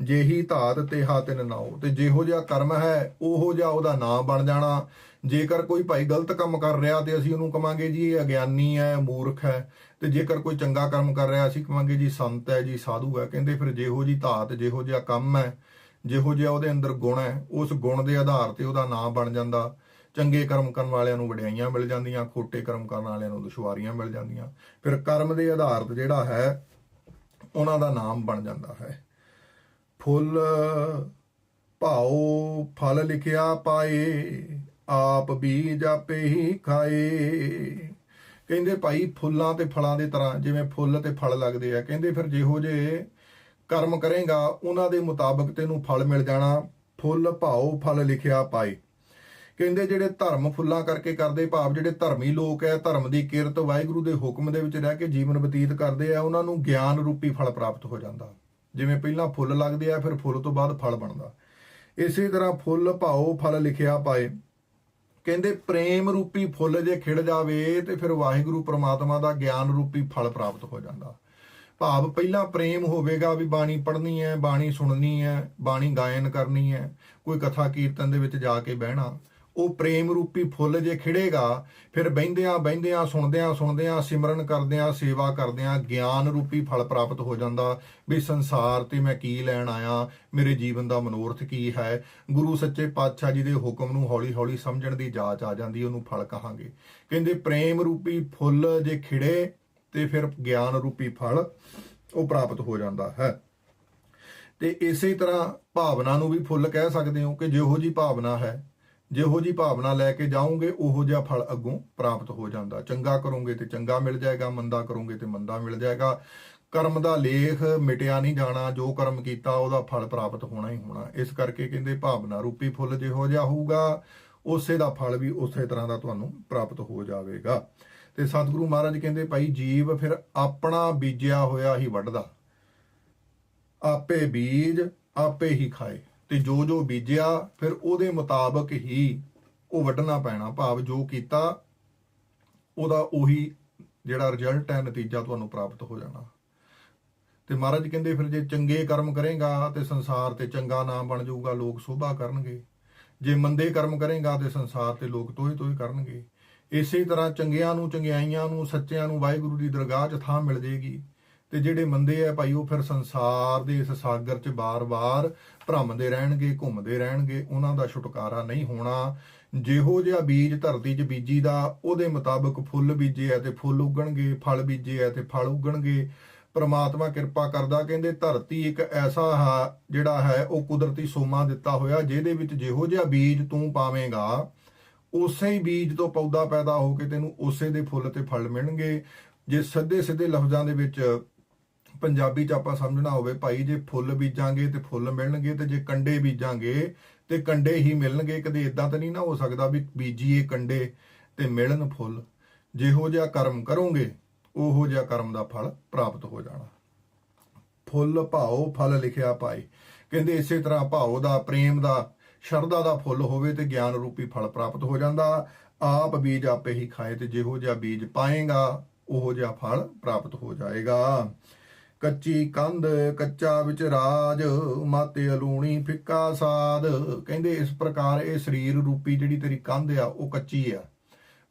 ਜਿਹੀ ਧਾਤ ਤੇ ਹਾ ਤਿਨ ਨਾਉ ਤੇ ਜਿਹੋ ਜਿਹਾ ਕਰਮ ਹੈ, ਉਹੋ ਜਿਹਾ ਉਹਦਾ ਨਾਮ ਬਣ ਜਾਣਾ। ਜੇਕਰ ਕੋਈ ਭਾਈ ਗਲਤ ਕੰਮ ਕਰ ਰਿਹਾ, ਤੇ ਅਸੀਂ ਉਹਨੂੰ ਕਵਾਂਗੇ ਜੀ ਇਹ ਅਗਿਆਨੀ ਹੈ, ਮੂਰਖ ਹੈ। ਤੇ ਜੇਕਰ ਕੋਈ ਚੰਗਾ ਕਰਮ ਕਰ ਰਿਹਾ, ਅਸੀਂ ਕਵਾਂਗੇ ਜੀ ਸੰਤ ਹੈ, ਜੀ ਸਾਧੂ ਹੈ। ਕਹਿੰਦੇ ਫਿਰ ਜਿਹੋ ਜੀ ਧਾਤ, ਜਿਹੋ ਜਿਹਾ ਕੰਮ ਹੈ, ਜਿਹੋ ਜਿਹਾ ਉਹਦੇ ਅੰਦਰ ਗੁਣ ਹੈ, ਉਸ ਗੁਣ ਦੇ ਆਧਾਰ ਤੇ ਉਹਦਾ ਨਾਮ ਬਣ ਜਾਂਦਾ। ਚੰਗੇ ਕਰਮ ਕਰਨ ਵਾਲਿਆਂ ਨੂੰ ਵਡਿਆਈਆਂ ਮਿਲ ਜਾਂਦੀਆਂ, ਖੋਟੇ ਕਰਮ ਕਰਨ ਵਾਲਿਆਂ ਨੂੰ ਦੁਸ਼ਵਾਰੀਆਂ ਮਿਲ ਜਾਂਦੀਆਂ। ਫਿਰ ਕਰਮ ਦੇ ਆਧਾਰ ਤੇ ਜਿਹੜਾ ਹੈ, ਉਹਨਾਂ ਦਾ ਨਾਮ ਬਣ ਜਾਂਦਾ ਹੈ। ਫੁੱਲ ਭਾਉ, ਫਲ ਲਿਖਿਆ ਪਾਏ, ਆਪ ਬੀਜ ਆਪੇ ਹੀ ਖਾਏ। ਕਹਿੰਦੇ ਭਾਈ ਫੁੱਲਾਂ ਤੇ ਫਲਾਂ ਦੇ ਤਰ੍ਹਾਂ, ਜਿਵੇਂ ਫੁੱਲ ਤੇ ਫਲ ਲੱਗਦੇ ਆ, ਕਹਿੰਦੇ ਫਿਰ ਜਿਹੋ ਜੇ ਕਰਮ ਕਰੇਗਾ, ਉਹਨਾਂ ਦੇ ਮੁਤਾਬਕ ਤੈਨੂੰ ਫਲ ਮਿਲ ਜਾਣਾ। ਫੁੱਲ ਭਾਉ, ਫਲ ਲਿਖਿਆ ਪਾਏ। ਕਹਿੰਦੇ ਜਿਹੜੇ ਧਰਮ ਫੁੱਲਾਂ ਕਰਕੇ ਕਰਦੇ ਭਾਵ ਜਿਹੜੇ ਧਰਮੀ ਲੋਕ ਹੈ ਧਰਮ ਦੀ ਕਿਰਤ, ਵਾਹਿਗੁਰੂ ਦੇ ਹੁਕਮ ਦੇ ਵਿੱਚ ਰਹਿ ਕੇ ਜੀਵਨ ਬਤੀਤ ਕਰਦੇ ਆ ਉਹਨਾਂ ਨੂੰ ਗਿਆਨ ਰੂਪੀ ਫਲ ਪ੍ਰਾਪਤ ਹੋ ਜਾਂਦਾ। ਜਿਵੇਂ ਪਹਿਲਾਂ ਫੁੱਲ ਲੱਗਦੇ ਆ, ਫਿਰ ਫੁੱਲ ਤੋਂ ਬਾਅਦ ਫਲ ਬਣਦਾ। ਇਸੇ ਤਰ੍ਹਾਂ ਫੁੱਲ ਭਾਉ ਫਲ ਲਿਖਿਆ ਪਾਏ। ਕਹਿੰਦੇ ਪ੍ਰੇਮ ਰੂਪੀ ਫੁੱਲ ਜੇ ਖਿੜ ਜਾਵੇ, ਤੇ ਫਿਰ ਵਾਹਿਗੁਰੂ ਪ੍ਰਮਾਤਮਾ ਦਾ ਗਿਆਨ ਰੂਪੀ ਫਲ ਪ੍ਰਾਪਤ ਹੋ ਜਾਂਦਾ। ਭਾਵ ਪਹਿਲਾਂ ਪ੍ਰੇਮ ਹੋਵੇਗਾ ਵੀ ਬਾਣੀ ਪੜ੍ਹਨੀ ਹੈ ਬਾਣੀ ਸੁਣਨੀ ਹੈ ਬਾਣੀ ਗਾਇਨ ਕਰਨੀ ਹੈ ਕੋਈ ਕਥਾ ਕੀਰਤਨ ਦੇ ਵਿੱਚ ਜਾ ਕੇ ਬਹਿਣਾ। ਉਹ ਪ੍ਰੇਮ ਰੂਪੀ ਫੁੱਲ ਜੇ ਖਿੜੇਗਾ, ਫਿਰ ਬਹਿੰਦਿਆਂ ਬਹਿੰਦਿਆਂ, ਸੁਣਦਿਆਂ ਸੁਣਦਿਆਂ, ਸਿਮਰਨ ਕਰਦਿਆਂ, ਸੇਵਾ ਕਰਦਿਆਂ ਗਿਆਨ ਰੂਪੀ ਫਲ ਪ੍ਰਾਪਤ ਹੋ ਜਾਂਦਾ, ਵੀ ਸੰਸਾਰ ਤੇ ਮੈਂ ਕੀ ਲੈਣ ਆਇਆ, ਮੇਰੇ ਜੀਵਨ ਦਾ ਮਨੋਰਥ ਕੀ ਹੈ? ਗੁਰੂ ਸੱਚੇ ਪਾਤਸ਼ਾਹ ਜੀ ਦੇ ਹੁਕਮ ਨੂੰ ਹੌਲੀ-ਹੌਲੀ ਸਮਝਣ ਦੀ ਜਾਚ ਆ ਜਾਂਦੀ, ਉਹਨੂੰ ਫਲ ਕਹਾਂਗੇ। ਕਹਿੰਦੇ ਪ੍ਰੇਮ ਰੂਪੀ ਫੁੱਲ ਜੇ ਖਿੜੇ, ਤੇ ਫਿਰ ਗਿਆਨ ਰੂਪੀ ਫਲ ਉਹ ਪ੍ਰਾਪਤ ਹੋ ਜਾਂਦਾ ਹੈ। ਤੇ ਇਸੇ ਤਰ੍ਹਾਂ ਭਾਵਨਾ ਨੂੰ ਵੀ ਫੁੱਲ ਕਹਿ ਸਕਦੇ ਹੋ ਕਿ ਜਿਹੋ ਜੀ ਭਾਵਨਾ ਹੈ ਜਿਹੋ ਜੀ ਭਾਵਨਾ ਲੈ ਕੇ ਜਾਓਗੇ, ਉਹੋ ਜਿਹਾ ਫਲ ਅੱਗੋਂ ਪ੍ਰਾਪਤ ਹੋ ਜਾਂਦਾ। ਚੰਗਾ ਕਰੋਗੇ ਤੇ ਚੰਗਾ ਮਿਲ ਜਾਏਗਾ, ਮੰਦਾ ਕਰੋਗੇ ਤੇ ਮੰਦਾ ਮਿਲ ਜਾਏਗਾ। ਕਰਮ ਦਾ ਲੇਖ ਮਿਟਿਆ ਨਹੀਂ ਜਾਣਾ, ਜੋ ਕਰਮ ਕੀਤਾ ਉਹਦਾ ਫਲ ਪ੍ਰਾਪਤ ਹੋਣਾ ਹੀ ਹੋਣਾ। ਇਸ ਕਰਕੇ ਕਹਿੰਦੇ ਭਾਵਨਾ ਰੂਪੀ ਫੁੱਲ ਜਿਹੋ ਜਿਹਾ ਹੋਊਗਾ, ਉਸੇ ਦਾ ਫਲ ਵੀ ਉਸੇ ਤਰ੍ਹਾਂ ਦਾ ਤੁਹਾਨੂੰ ਪ੍ਰਾਪਤ ਹੋ ਜਾਵੇਗਾ। ਤੇ ਸਤਿਗੁਰੂ ਮਹਾਰਾਜ ਕਹਿੰਦੇ ਭਾਈ, ਜੀਵ ਫਿਰ ਆਪਣਾ ਬੀਜਿਆ ਹੋਇਆ ਹੀ ਵੱਢਦਾ। ਆਪੇ ਬੀਜ, ਆਪੇ ਹੀ ਖਾਏ। ਤੇ ਜੋ ਜੋ ਬੀਜਿਆ, ਫਿਰ ਉਹਦੇ ਮੁਤਾਬਕ ਹੀ ਉਹ ਵੱਢਣਾ ਪੈਣਾ। ਭਾਵ ਜੋ ਕੀਤਾ, ਉਹਦਾ ਉਹੀ ਜਿਹੜਾ ਰਿਜ਼ਲਟ ਹੈ, ਨਤੀਜਾ ਤੁਹਾਨੂੰ ਪ੍ਰਾਪਤ ਹੋ ਜਾਣਾ। ਤੇ ਮਹਾਰਾਜ ਕਹਿੰਦੇ, ਫਿਰ ਜੇ ਚੰਗੇ ਕਰਮ ਕਰੇਗਾ, ਤੇ ਸੰਸਾਰ ਤੇ ਚੰਗਾ ਨਾਮ ਬਣ ਜਾਊਗਾ, ਲੋਕ ਸੋਭਾ ਕਰਨਗੇ। ਜੇ ਮੰਦੇ ਕਰਮ ਕਰੇਗਾ, ਤੇ ਸੰਸਾਰ ਤੇ ਲੋਕ ਤੋਹੇ ਤੋਹੇ ਕਰਨਗੇ। ਇਸੇ ਤਰ੍ਹਾਂ ਚੰਗਿਆਂ ਨੂੰ, ਚੰਗਿਆਈਆਂ ਨੂੰ, ਸੱਚਿਆਂ ਨੂੰ ਵਾਹਿਗੁਰੂ ਦੀ ਦਰਗਾਹ 'ਚ ਥਾਂ ਮਿਲ ਜੇਗੀ ਤੇ ਜਿਹੜੇ ਮੰਦੇ ਆ ਭਾਈ, ਉਹ ਫਿਰ ਸੰਸਾਰ ਦੇ ਇਸ ਸਾਗਰ 'ਚ ਬਾਰ-ਬਾਰ ਭ੍ਰਮਦੇ ਰਹਿਣਗੇ, ਘੁੰਮਦੇ ਰਹਿਣਗੇ, ਉਹਨਾਂ ਦਾ ਛੁਟਕਾਰਾ ਨਹੀਂ ਹੋਣਾ। ਜਿਹੋ ਜਿਹਾ ਬੀਜ ਧਰਤੀ 'ਚ ਬੀਜੀ ਦਾ ਉਹਦੇ ਮੁਤਾਬਕ ਫੁੱਲ ਬੀਜੇ ਆ ਤੇ ਫੁੱਲ ਉਗਣਗੇ, ਫਲ ਬੀਜੇ ਆ ਤੇ ਫਲ ਉਗਣਗੇ। ਪਰਮਾਤਮਾ ਕਿਰਪਾ ਕਰਦਾ, ਕਹਿੰਦੇ ਧਰਤੀ ਇੱਕ ਐਸਾ ਹੈ ਜਿਹੜਾ ਹੈ, ਉਹ ਕੁਦਰਤੀ ਸੋਮਾ ਦਿੱਤਾ ਹੋਇਆ, ਜਿਹਦੇ ਵਿੱਚ ਜਿਹੋ ਜਿਹਾ ਬੀਜ ਤੂੰ ਪਾਵੇਂਗਾ, ਉਸੇ ਹੀ ਬੀਜ ਤੋਂ ਪੌਦਾ ਪੈਦਾ ਹੋ ਕੇ ਤੈਨੂੰ ਉਸੇ ਦੇ ਫੁੱਲ ਤੇ ਫਲ ਮਿਲਣਗੇ। ਜੇ ਸਿੱਧੇ ਸਿੱਧੇ ਲਫ਼ਜ਼ਾਂ ਦੇ ਵਿੱਚ ਪੰਜਾਬੀ ਚ ਆਪਾਂ ਸਮਝਣਾ ਹੋਵੇ, ਭਾਈ ਜੇ ਫੁੱਲ ਬੀਜਾਂਗੇ ਤੇ ਫੁੱਲ ਮਿਲਣਗੇ ਤੇ ਜੇ ਕੰਡੇ ਬੀਜਾਂਗੇ ਤੇ ਕੰਡੇ ਹੀ ਮਿਲਣਗੇ, ਕਦੇ ਇਦਾਂ ਤਾਂ ਨਹੀਂ ਨਾ ਹੋ ਸਕਦਾ ਵੀ ਬੀਜੀਏ ਕੰਡੇ ਤੇ ਮਿਲਣ ਫੁੱਲ। ਜਿਹੋ ਜਿਹਾ ਕਰਮ ਕਰੋਗੇ, ਉਹੋ ਜਿਹਾ ਕਰਮ ਦਾ ਫਲ ਪ੍ਰਾਪਤ ਹੋ ਜਾਣਾ। ਫੁੱਲ ਭਾਉ ਫਲ ਲਿਖਿਆ ਪਾਈ ਕਹਿੰਦੇ ਇਸੇ ਤਰ੍ਹਾਂ ਭਾਉ ਦਾ, ਪ੍ਰੇਮ ਦਾ, ਸ਼ਰਧਾ ਦਾ ਫੁੱਲ ਹੋਵੇ ਤੇ ਗਿਆਨ ਰੂਪੀ ਫਲ ਪ੍ਰਾਪਤ ਹੋ ਜਾਂਦਾ। ਆਪ ਬੀਜ ਆਪੇ ਹੀ ਖਾਏ ਤੇ ਜਿਹੋ ਜਿਹਾ ਬੀਜ ਪਾਏਗਾ, ਉਹੋ ਜਿਹਾ ਫਲ ਪ੍ਰਾਪਤ ਹੋ ਜਾਏਗਾ। ਕੱਚੀ ਕੰਧ, ਕੱਚਾ ਵਿੱਚ ਰਾਜ, ਮਾਤੇ ਅਲੂਣੀ ਫਿੱਕਾ ਸਾਦ ਕਹਿੰਦੇ ਇਸ ਪ੍ਰਕਾਰ ਇਹ ਸਰੀਰ ਰੂਪੀ ਜਿਹੜੀ ਤੇਰੀ ਕੰਧ ਆ, ਉਹ ਕੱਚੀ ਆ।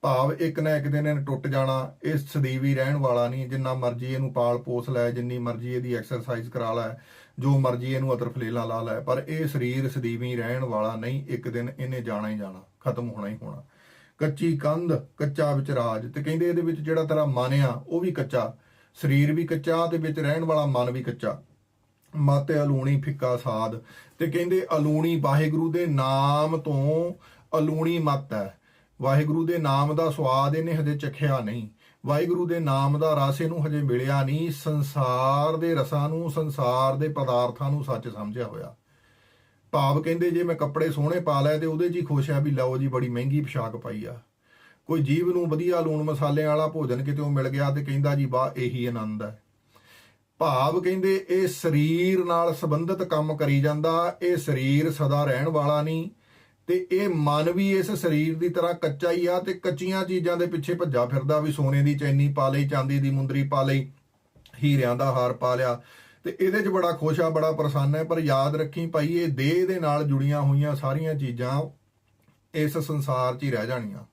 ਭਾਵ ਇੱਕ ਨਾ ਇੱਕ ਦਿਨ ਇਹਨੇ ਟੁੱਟ ਜਾਣਾ, ਇਹ ਸਦੀਵੀ ਰਹਿਣ ਵਾਲਾ ਨਹੀਂ, ਜਿੰਨਾ ਮਰਜ਼ੀ ਇਹਨੂੰ ਪਾਲ ਪੋਸ ਲੈ, ਜਿੰਨੀ ਮਰਜ਼ੀ ਇਹਦੀ ਐਕਸਰਸਾਈਜ਼ ਕਰਾ ਲੈ, ਜੋ ਮਰਜ਼ੀ ਇਹਨੂੰ ਅਤਰ ਫਲੇਲਾ ਲਾ ਲੈ, ਪਰ ਇਹ ਸਰੀਰ ਸਦੀਵੀ ਰਹਿਣ ਵਾਲਾ ਨਹੀਂ, ਇੱਕ ਦਿਨ ਇਹਨੇ ਜਾਣਾ ਹੀ ਜਾਣਾ, ਖਤਮ ਹੋਣਾ ਹੀ ਹੋਣਾ। ਕੱਚੀ ਕੰਧ, ਕੱਚਾ ਵਿੱਚ ਰਾਜ, ਤੇ ਕਹਿੰਦੇ ਇਹਦੇ ਵਿੱਚ ਜਿਹੜਾ ਤੇਰਾ ਮਨ ਆ, ਉਹ ਵੀ ਕੱਚਾ। ਸਰੀਰ ਵੀ ਕੱਚਾ ਤੇ ਵਿੱਚ ਰਹਿਣ ਵਾਲਾ ਮਨ ਵੀ ਕੱਚਾ। ਮਾਤੇ ਅਲੂਣੀ, ਫਿੱਕਾ, ਸਾਧ। ਤੇ ਕਹਿੰਦੇ ਅਲੂਣੀ ਵਾਹਿਗੁਰੂ ਦੇ ਨਾਮ ਤੋਂ ਅਲੂਣੀ ਮਤ ਹੈ। ਵਾਹਿਗੁਰੂ ਦੇ ਨਾਮ ਦਾ ਸਵਾਦ ਇਹਨੇ ਹਜੇ ਚਖਿਆ ਨਹੀਂ। ਵਾਹਿਗੁਰੂ ਦੇ ਨਾਮ ਦਾ ਰਸ ਇਹਨੂੰ ਹਜੇ ਮਿਲਿਆ ਨਹੀਂ। ਸੰਸਾਰ ਦੇ ਰਸਾਂ ਨੂੰ, ਸੰਸਾਰ ਦੇ ਪਦਾਰਥਾਂ ਨੂੰ ਸੱਚ ਸਮਝਿਆ ਹੋਇਆ। ਭਾਵ ਕਹਿੰਦੇ ਜੇ ਮੈਂ ਕੱਪੜੇ ਸੋਹਣੇ ਪਾ ਲਏ ਤੇ ਉਹਦੇ 'ਚ ਹੀ ਖੁਸ਼ ਆ ਵੀ ਲਓ ਜੀ, ਬੜੀ ਮਹਿੰਗੀ ਪੋਸ਼ਾਕ ਪਾਈ ਆ। ਕੋਈ ਜੀਵ ਨੂੰ ਵਧੀਆ ਲੂਣ ਮਸਾਲੇ ਵਾਲਾ ਭੋਜਨ ਕਿਤੇ ਉਹ ਮਿਲ ਗਿਆ ਤੇ ਕਹਿੰਦਾ ਜੀ, ਵਾਹ, ਇਹੀ ਆਨੰਦ ਹੈ। ਭਾਵ ਕਹਿੰਦੇ ਇਹ ਸਰੀਰ ਨਾਲ ਸੰਬੰਧਿਤ ਕੰਮ ਕਰੀ ਜਾਂਦਾ, ਇਹ ਸਰੀਰ ਸਦਾ ਰਹਿਣ ਵਾਲਾ ਨਹੀਂ ਤੇ ਇਹ ਮਨ ਵੀ ਇਸ ਸਰੀਰ ਦੀ ਤਰ੍ਹਾਂ ਕੱਚਾ ਹੀ ਆ ਤੇ ਕੱਚੀਆਂ ਚੀਜ਼ਾਂ ਦੇ ਪਿੱਛੇ ਭੱਜਾ ਫਿਰਦਾ ਵੀ ਸੋਨੇ ਦੀ ਚੈਨੀ ਪਾ ਲਈ, ਚਾਂਦੀ ਦੀ ਮੁੰਦਰੀ ਪਾ ਲਈ, ਹੀਰਿਆਂ ਦਾ ਹਾਰ ਪਾ ਲਿਆ ਤੇ ਇਹਦੇ 'ਚ ਬੜਾ ਖੁਸ਼ ਆ, ਬੜਾ ਪ੍ਰਸੰਨ ਹੈ, ਪਰ ਯਾਦ ਰੱਖੀ ਭਾਈ, ਇਹ ਦੇਹ ਦੇ ਨਾਲ ਜੁੜੀਆਂ ਹੋਈਆਂ ਸਾਰੀਆਂ ਚੀਜ਼ਾਂ ਇਸ ਸੰਸਾਰ 'ਚ ਹੀ ਰਹਿ ਜਾਣੀਆਂ।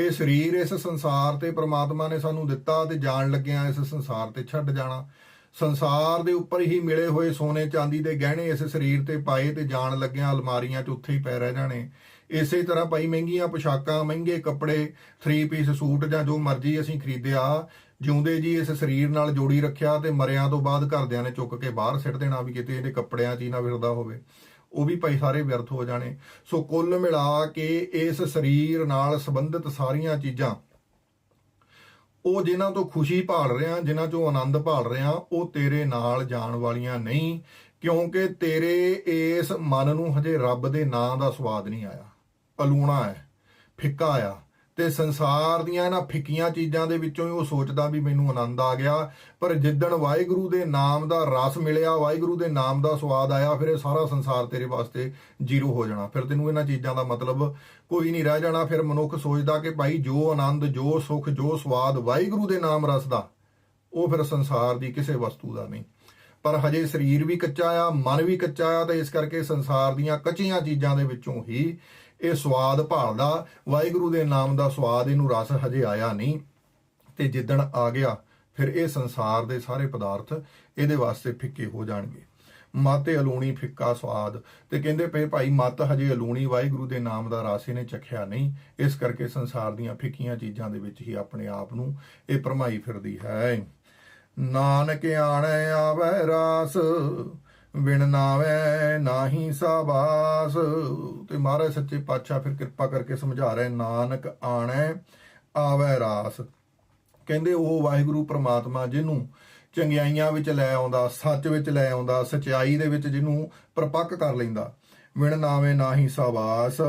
ਇਹ ਸਰੀਰ ਇਸ ਸੰਸਾਰ ਤੇ ਪ੍ਰਮਾਤਮਾ ਨੇ ਸਾਨੂੰ ਦਿੱਤਾ ਤੇ ਜਾਣ ਲੱਗਿਆਂ ਇਸ ਸੰਸਾਰ ਤੇ ਛੱਡ ਜਾਣਾ। ਸੰਸਾਰ ਦੇ ਉੱਪਰ ਹੀ ਮਿਲੇ ਹੋਏ ਸੋਨੇ ਚਾਂਦੀ ਦੇ ਗਹਿਣੇ ਇਸ ਸਰੀਰ ਤੇ ਪਾਏ ਤੇ ਜਾਣ ਲੱਗਿਆਂ ਅਲਮਾਰੀਆਂ 'ਚ ਉੱਥੇ ਹੀ ਪੈ ਰਹਿ ਜਾਣੇ। ਇਸੇ ਤਰ੍ਹਾਂ ਭਾਈ ਮਹਿੰਗੀਆਂ ਪੋਸ਼ਾਕਾਂ, ਮਹਿੰਗੇ ਕੱਪੜੇ 3 ਪੀਸ ਸੂਟ ਜਾਂ ਜੋ ਮਰਜ਼ੀ ਅਸੀਂ ਖਰੀਦਿਆ, ਜਿਉਂਦੇ ਜੀ ਇਸ ਸਰੀਰ ਨਾਲ ਜੋੜੀ ਰੱਖਿਆ ਤੇ ਮਰਿਆਂ ਤੋਂ ਬਾਅਦ ਘਰਦਿਆਂ ਨੇ ਚੁੱਕ ਕੇ ਬਾਹਰ ਸਿੱਟ ਦੇਣਾ ਵੀ ਕਿਤੇ ਇਹਦੇ ਕੱਪੜਿਆਂ 'ਚ ਹੀ ਨਾ ਫਿਰਦਾ ਹੋਵੇ। ਉਹ ਵੀ ਭਾਈ ਸਾਰੇ ਵਿਅਰਥ ਹੋ ਜਾਣੇ। ਸੋ ਕੁੱਲ ਮਿਲਾ ਕੇ ਇਸ ਸਰੀਰ ਨਾਲ ਸੰਬੰਧਿਤ ਸਾਰੀਆਂ ਚੀਜ਼ਾਂ, ਉਹ ਜਿਨ੍ਹਾਂ ਤੋਂ ਖੁਸ਼ੀ ਭਾਲ ਰਿਆਂ ਜਿਨ੍ਹਾਂ ਚੋਂ ਆਨੰਦ ਭਾਲ ਰਿਆਂ ਉਹ ਤੇਰੇ ਨਾਲ ਜਾਣ ਵਾਲੀਆਂ ਨਹੀਂ, ਕਿਉਂਕਿ ਤੇਰੇ ਇਸ ਮਨ ਨੂੰ ਹਜੇ ਰੱਬ ਦੇ ਨਾਂ ਦਾ ਸਵਾਦ ਨਹੀਂ ਆਇਆ। ਅਲੂਣਾ ਹੈ, ਫਿੱਕਾ ਆ। ਤੇ ਸੰਸਾਰ ਦੀਆਂ ਇਹਨਾਂ ਫਿੱਕੀਆਂ ਚੀਜ਼ਾਂ ਦੇ ਵਿੱਚੋਂ ਹੀ ਉਹ ਸੋਚਦਾ ਵੀ ਮੈਨੂੰ ਆਨੰਦ ਆ ਗਿਆ। ਪਰ ਜਿੱਦਣ ਵਾਹਿਗੁਰੂ ਦੇ ਨਾਮ ਦਾ ਰਸ ਮਿਲਿਆ, ਵਾਹਿਗੁਰੂ ਦੇ ਨਾਮ ਦਾ ਸਵਾਦ ਆਇਆ, ਫਿਰ ਇਹ ਸਾਰਾ ਸੰਸਾਰ ਤੇਰੇ ਵਾਸਤੇ ਜ਼ੀਰੋ ਹੋ ਜਾਣਾ। ਫਿਰ ਤੈਨੂੰ ਇਹਨਾਂ ਚੀਜ਼ਾਂ ਦਾ ਮਤਲਬ ਕੋਈ ਨਹੀਂ ਰਹਿ ਜਾਣਾ। ਫਿਰ ਮਨੁੱਖ ਸੋਚਦਾ ਕਿ ਭਾਈ ਜੋ ਆਨੰਦ, ਜੋ ਸੁਖ, ਜੋ ਸਵਾਦ ਵਾਹਿਗੁਰੂ ਦੇ ਨਾਮ ਰਸ ਦਾ, ਉਹ ਫਿਰ ਸੰਸਾਰ ਦੀ ਕਿਸੇ ਵਸਤੂ ਦਾ ਨਹੀਂ। ਪਰ ਹਜੇ ਸਰੀਰ ਵੀ ਕੱਚਾ ਆ, ਮਨ ਵੀ ਕੱਚਾ ਆ, ਤੇ ਇਸ ਕਰਕੇ ਸੰਸਾਰ ਦੀਆਂ ਕੱਚੀਆਂ ਚੀਜ਼ਾਂ ਦੇ ਵਿੱਚੋਂ ਹੀ ਇਹ ਸਵਾਦ ਭਾਲਦਾ, ਵਾਹਿਗੁਰੂ ਦੇ ਨਾਮ ਦਾ ਸਵਾਦ ਇਹਨੂੰ ਰਸ ਹਜੇ ਆਇਆ ਨਹੀਂ। ਤੇ ਜਿੱਦਣ ਆ ਗਿਆ, ਫਿਰ ਇਹ ਸੰਸਾਰ ਦੇ ਸਾਰੇ ਪਦਾਰਥ ਇਹਦੇ ਵਾਸਤੇ ਫਿੱਕੇ ਹੋ ਜਾਣਗੇ। ਮਾਤੇ ਅਲੂਣੀ ਫਿੱਕਾ ਸਵਾਦ। ਤੇ ਕਹਿੰਦੇ ਪਏ, ਭਾਈ, ਮਤ ਹਜੇ ਅਲੂਣੀ, ਵਾਹਿਗੁਰੂ ਦੇ ਨਾਮ ਦਾ ਰਸ ਇਹਨੇ ਚਖਿਆ ਨਹੀਂ। ਇਸ ਕਰਕੇ ਸੰਸਾਰ ਦੀਆਂ ਫਿੱਕੀਆਂ ਚੀਜ਼ਾਂ ਦੇ ਵਿੱਚ ਹੀ ਆਪਣੇ ਆਪ ਨੂੰ ਇਹ ਭਰਮਾਈ ਫਿਰਦੀ ਹੈ। ਨਾਨਕ ਆਣੈ ਆਵੈ ਰਾਸ ਬਿਨ ਨਾਵੇ ਨਾਹੀ ਸਾਬਾਸ। ਤੇ ਮਹਾਰਾਜ ਸੱਚੇ ਪਾਤਸ਼ਾਹ ਫਿਰ ਕਿਰਪਾ ਕਰਕੇ ਸਮਝਾ ਰਹੇ, ਨਾਨਕ ਆਣੈ, ਆਵੈ ਰਾਸ। ਕਹਿੰਦੇ ਉਹ ਵਾਹਿਗੁਰੂ ਪ੍ਰਮਾਤਮਾ ਜਿਹਨੂੰ ਚੰਗਿਆਈਆਂ ਵਿੱਚ ਲੈ ਆਉਂਦਾ, ਸੱਚ ਵਿੱਚ ਲੈ ਆਉਂਦਾ, ਸਚਾਈ ਦੇ ਵਿੱਚ ਜਿਹਨੂੰ ਪ੍ਰਪੱਕ ਕਰ ਲੈਂਦਾ ਵਿਣ ਨਾਵੇਂ ਨਾਹੀ ਸਾਬਾਸ।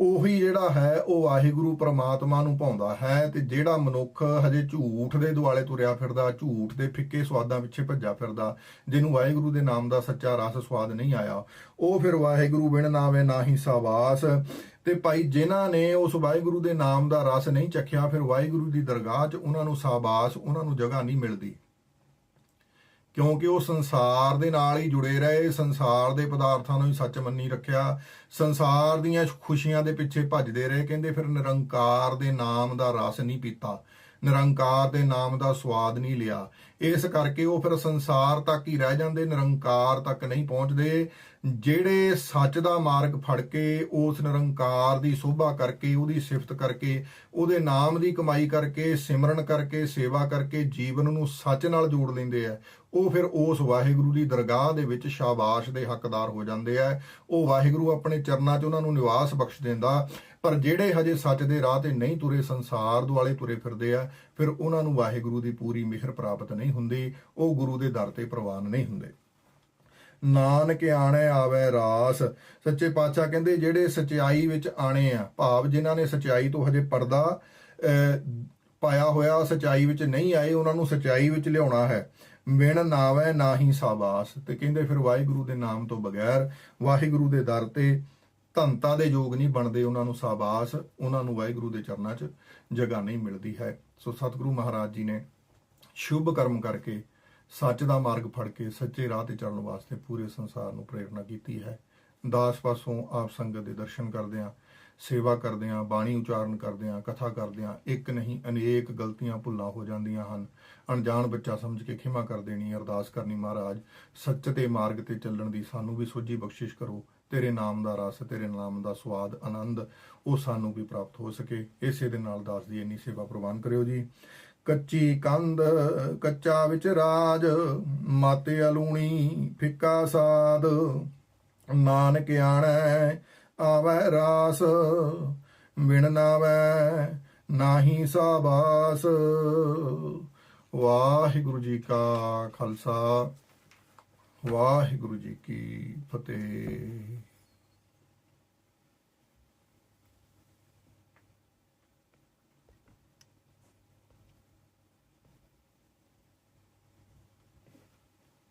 ਉਹੀ ਜਿਹੜਾ ਹੈ, ਉਹ ਵਾਹਿਗੁਰੂ ਪ੍ਰਮਾਤਮਾ ਨੂੰ ਪਾਉਂਦਾ ਹੈ ਤੇ ਜਿਹੜਾ ਮਨੁੱਖ ਹਜੇ ਝੂਠ ਦੇ ਦੁਆਲੇ ਤੁਰਿਆ ਫਿਰਦਾ, ਝੂਠ ਦੇ ਫਿੱਕੇ ਸਵਾਦਾਂ ਪਿੱਛੇ ਭੱਜਾ ਫਿਰਦਾ, ਜਿਹਨੂੰ ਵਾਹਿਗੁਰੂ ਦੇ ਨਾਮ ਦਾ ਸੱਚਾ ਰਸ ਸਵਾਦ ਨਹੀਂ ਆਇਆ, ਉਹ ਫਿਰ ਵਾਹਿਗੁਰੂ ਬਿਨ ਨਾਵੇਂ ਨਾਹੀ ਸਾਬਾਸ ਤੇ ਭਾਈ ਜਿਨ੍ਹਾਂ ਨੇ ਉਸ ਵਾਹਿਗੁਰੂ ਦੇ ਨਾਮ ਦਾ ਰਸ ਨਹੀਂ ਚੱਖਿਆ, ਫਿਰ ਵਾਹਿਗੁਰੂ ਦੀ ਦਰਗਾਹ 'ਚ ਉਹਨਾਂ ਨੂੰ ਸਾਬਾਸ, ਉਹਨਾਂ ਨੂੰ ਜਗ੍ਹਾ ਨਹੀਂ ਮਿਲਦੀ। ਕਿਉਂਕਿ ਉਹ ਸੰਸਾਰ ਦੇ ਨਾਲ ਹੀ ਜੁੜੇ ਰਹੇ, ਸੰਸਾਰ ਦੇ ਪਦਾਰਥਾਂ ਨੂੰ ਹੀ ਸੱਚ ਮੰਨੀ ਰੱਖਿਆ, ਸੰਸਾਰ ਦੀਆਂ ਖੁਸ਼ੀਆਂ ਦੇ ਪਿੱਛੇ ਭੱਜਦੇ ਰਹੇ, ਕਹਿੰਦੇ ਫਿਰ ਨਿਰੰਕਾਰ ਦੇ ਨਾਮ ਦਾ ਰਸ ਨਹੀਂ ਪੀਤਾ, ਨਿਰੰਕਾਰ ਦੇ ਨਾਮ ਦਾ ਸਵਾਦ ਨਹੀਂ ਲਿਆ। ਇਸ ਕਰਕੇ ਉਹ ਫਿਰ ਸੰਸਾਰ ਤੱਕ ਹੀ ਰਹਿ ਜਾਂਦੇ, ਨਿਰੰਕਾਰ ਤੱਕ ਨਹੀਂ ਪਹੁੰਚਦੇ। ਜਿਹੜੇ ਸੱਚ ਦਾ ਮਾਰਗ ਫੜ ਕੇ ਉਸ ਨਿਰੰਕਾਰ ਦੀ ਸੋਭਾ ਕਰਕੇ, ਉਹਦੀ ਸਿਫਤ ਕਰਕੇ, ਉਹਦੇ ਨਾਮ ਦੀ ਕਮਾਈ ਕਰਕੇ, ਸਿਮਰਨ ਕਰਕੇ, ਸੇਵਾ ਕਰਕੇ ਜੀਵਨ ਨੂੰ ਸੱਚ ਨਾਲ ਜੋੜ ਲੈਂਦੇ ਆ, ਉਹ ਫਿਰ ਉਸ ਵਾਹਿਗੁਰੂ ਦੀ ਦਰਗਾਹ ਦੇ ਵਿੱਚ ਸ਼ਾਬਾਸ਼ ਦੇ ਹੱਕਦਾਰ ਹੋ ਜਾਂਦੇ ਆ। ਉਹ ਵਾਹਿਗੁਰੂ ਆਪਣੇ ਚਰਨਾਂ 'ਚ ਉਹਨਾਂ ਨੂੰ ਨਿਵਾਸ ਬਖਸ਼ ਦਿੰਦਾ, ਪਰ ਜਿਹੜੇ ਹਜੇ ਸੱਚ ਦੇ ਰਾਹ ਤੇ ਨਹੀਂ ਤੁਰੇ, ਸੰਸਾਰ ਦੁਆਲੇ ਤੁਰੇ ਫਿਰਦੇ ਆ, ਫਿਰ ਉਹਨਾਂ ਨੂੰ ਵਾਹਿਗੁਰੂ ਦੀ ਪੂਰੀ ਮਿਹਰ ਪ੍ਰਾਪਤ ਨਹੀਂ ਹੁੰਦੀ, ਉਹ ਗੁਰੂ ਦੇ ਦਰ ਤੇ ਪ੍ਰਵਾਨ ਨਹੀਂ ਹੁੰਦੇ। ਨਾਨਕ ਆਣੇ ਆਵੇ ਰਾਸ। ਸੱਚੇ ਪਾਤਸ਼ਾਹ ਕਹਿੰਦੇ, ਜਿਹੜੇ ਸਚਾਈ ਵਿੱਚ ਆਣੇ ਆ, ਭਾਵ ਜਿਨ੍ਹਾਂ ਨੇ ਸਚਾਈ ਤੋਂ ਹਜੇ ਪਰਦਾ ਪਾਇਆ ਹੋਇਆ, ਸਚਾਈ ਵਿੱਚ ਨਹੀਂ ਆਏ, ਉਹਨਾਂ ਨੂੰ ਸਚਾਈ ਵਿੱਚ ਲਿਆਉਣਾ ਹੈ। ਵਿਣ ਨਾਵੇ ਨਾਹੀ ਸਾਬਾਸ। ਤੇ ਕਹਿੰਦੇ ਫਿਰ ਵਾਹਿਗੁਰੂ ਦੇ ਨਾਮ ਤੋਂ ਬਗੈਰ, ਵਾਹਿਗੁਰੂ ਦੇ ਦਰ ਤੇ ਧੰਤਾ ਦੇ ਯੋਗ ਨਹੀਂ ਬਣਦੇ ਉਹਨਾਂ ਨੂੰ ਸਾਬਾਸ। ਉਹਨਾਂ ਨੂੰ ਵਾਹਿਗੁਰੂ ਦੇ ਚਰਨਾਂ 'ਚ ਜਗ੍ਹਾ ਨਹੀਂ ਮਿਲਦੀ ਹੈ। ਸੋ ਸਤਿਗੁਰੂ ਮਹਾਰਾਜ ਜੀ ਨੇ ਸ਼ੁਭ ਕਰਮ ਕਰਕੇ ਸੱਚ ਦਾ ਮਾਰਗ ਫੜ ਕੇ ਸੱਚੇ ਰਾਹ ਤੇ ਚੱਲਣ ਵਾਸਤੇ ਪੂਰੇ ਸੰਸਾਰ ਨੂੰ ਪ੍ਰੇਰਣਾ ਕੀਤੀ ਹੈ। ਦਾਸ ਪਾਸੋਂ ਆਪ ਸੰਗਤ ਦੇ ਦਰਸ਼ਨ ਕਰਦਿਆਂ, ਸੇਵਾ ਕਰਦਿਆਂ, ਬਾਣੀ ਉਚਾਰਨ ਕਰਦਿਆਂ, ਕਥਾ ਕਰਦਿਆਂ ਇੱਕ ਨਹੀਂ, ਅਨੇਕ ਗਲਤੀਆਂ ਭੁੱਲਾਂ ਹੋ ਜਾਂਦੀਆਂ ਹਨ। ਅਣਜਾਣ ਬੱਚਾ ਸਮਝ ਕੇ ਖਿਮਾ ਕਰ ਦੇਣੀ, ਅਰਦਾਸ ਕਰਨੀ ਮਹਾਰਾਜ, ਸੱਚ ਤੇ ਮਾਰਗ ਤੇ ਚੱਲਣ ਦੀ ਸਾਨੂੰ ਵੀ ਸੋਝੀ ਬਖਸ਼ਿਸ਼ ਕਰੋ। ਤੇਰੇ ਨਾਮ ਦਾ ਰਸ, ਤੇਰੇ ਨਾਮ ਦਾ ਸਵਾਦ, ਆਨੰਦ, ਉਹ ਸਾਨੂੰ ਵੀ ਪ੍ਰਾਪਤ ਹੋ ਸਕੇ। ਇਸੇ ਦੇ ਨਾਲ ਦਾਸ ਦੀ ਇੰਨੀ ਸੇਵਾ ਪ੍ਰਵਾਨ ਕਰਿਓ ਜੀ। ਕੱਚੀ ਕੰਧ, ਕੱਚਾ ਵਿੱਚ ਰਾਜ, ਮਾਤੇ ਅਲੂਣੀ ਫਿੱਕਾ ਸਾਦ ਨਾਨਕ ਆਣੈ, ਆਵੈ ਰਾਸ, ਬਿਨ ਨਾਵੈ ਨਾਹੀ ਸਾਬਾਸ। ਵਾਹਿਗੁਰੂ ਜੀ ਕਾ ਖਾਲਸਾ, ਵਾਹਿਗੁਰੂ ਜੀ ਕੀ ਫਤਿਹ।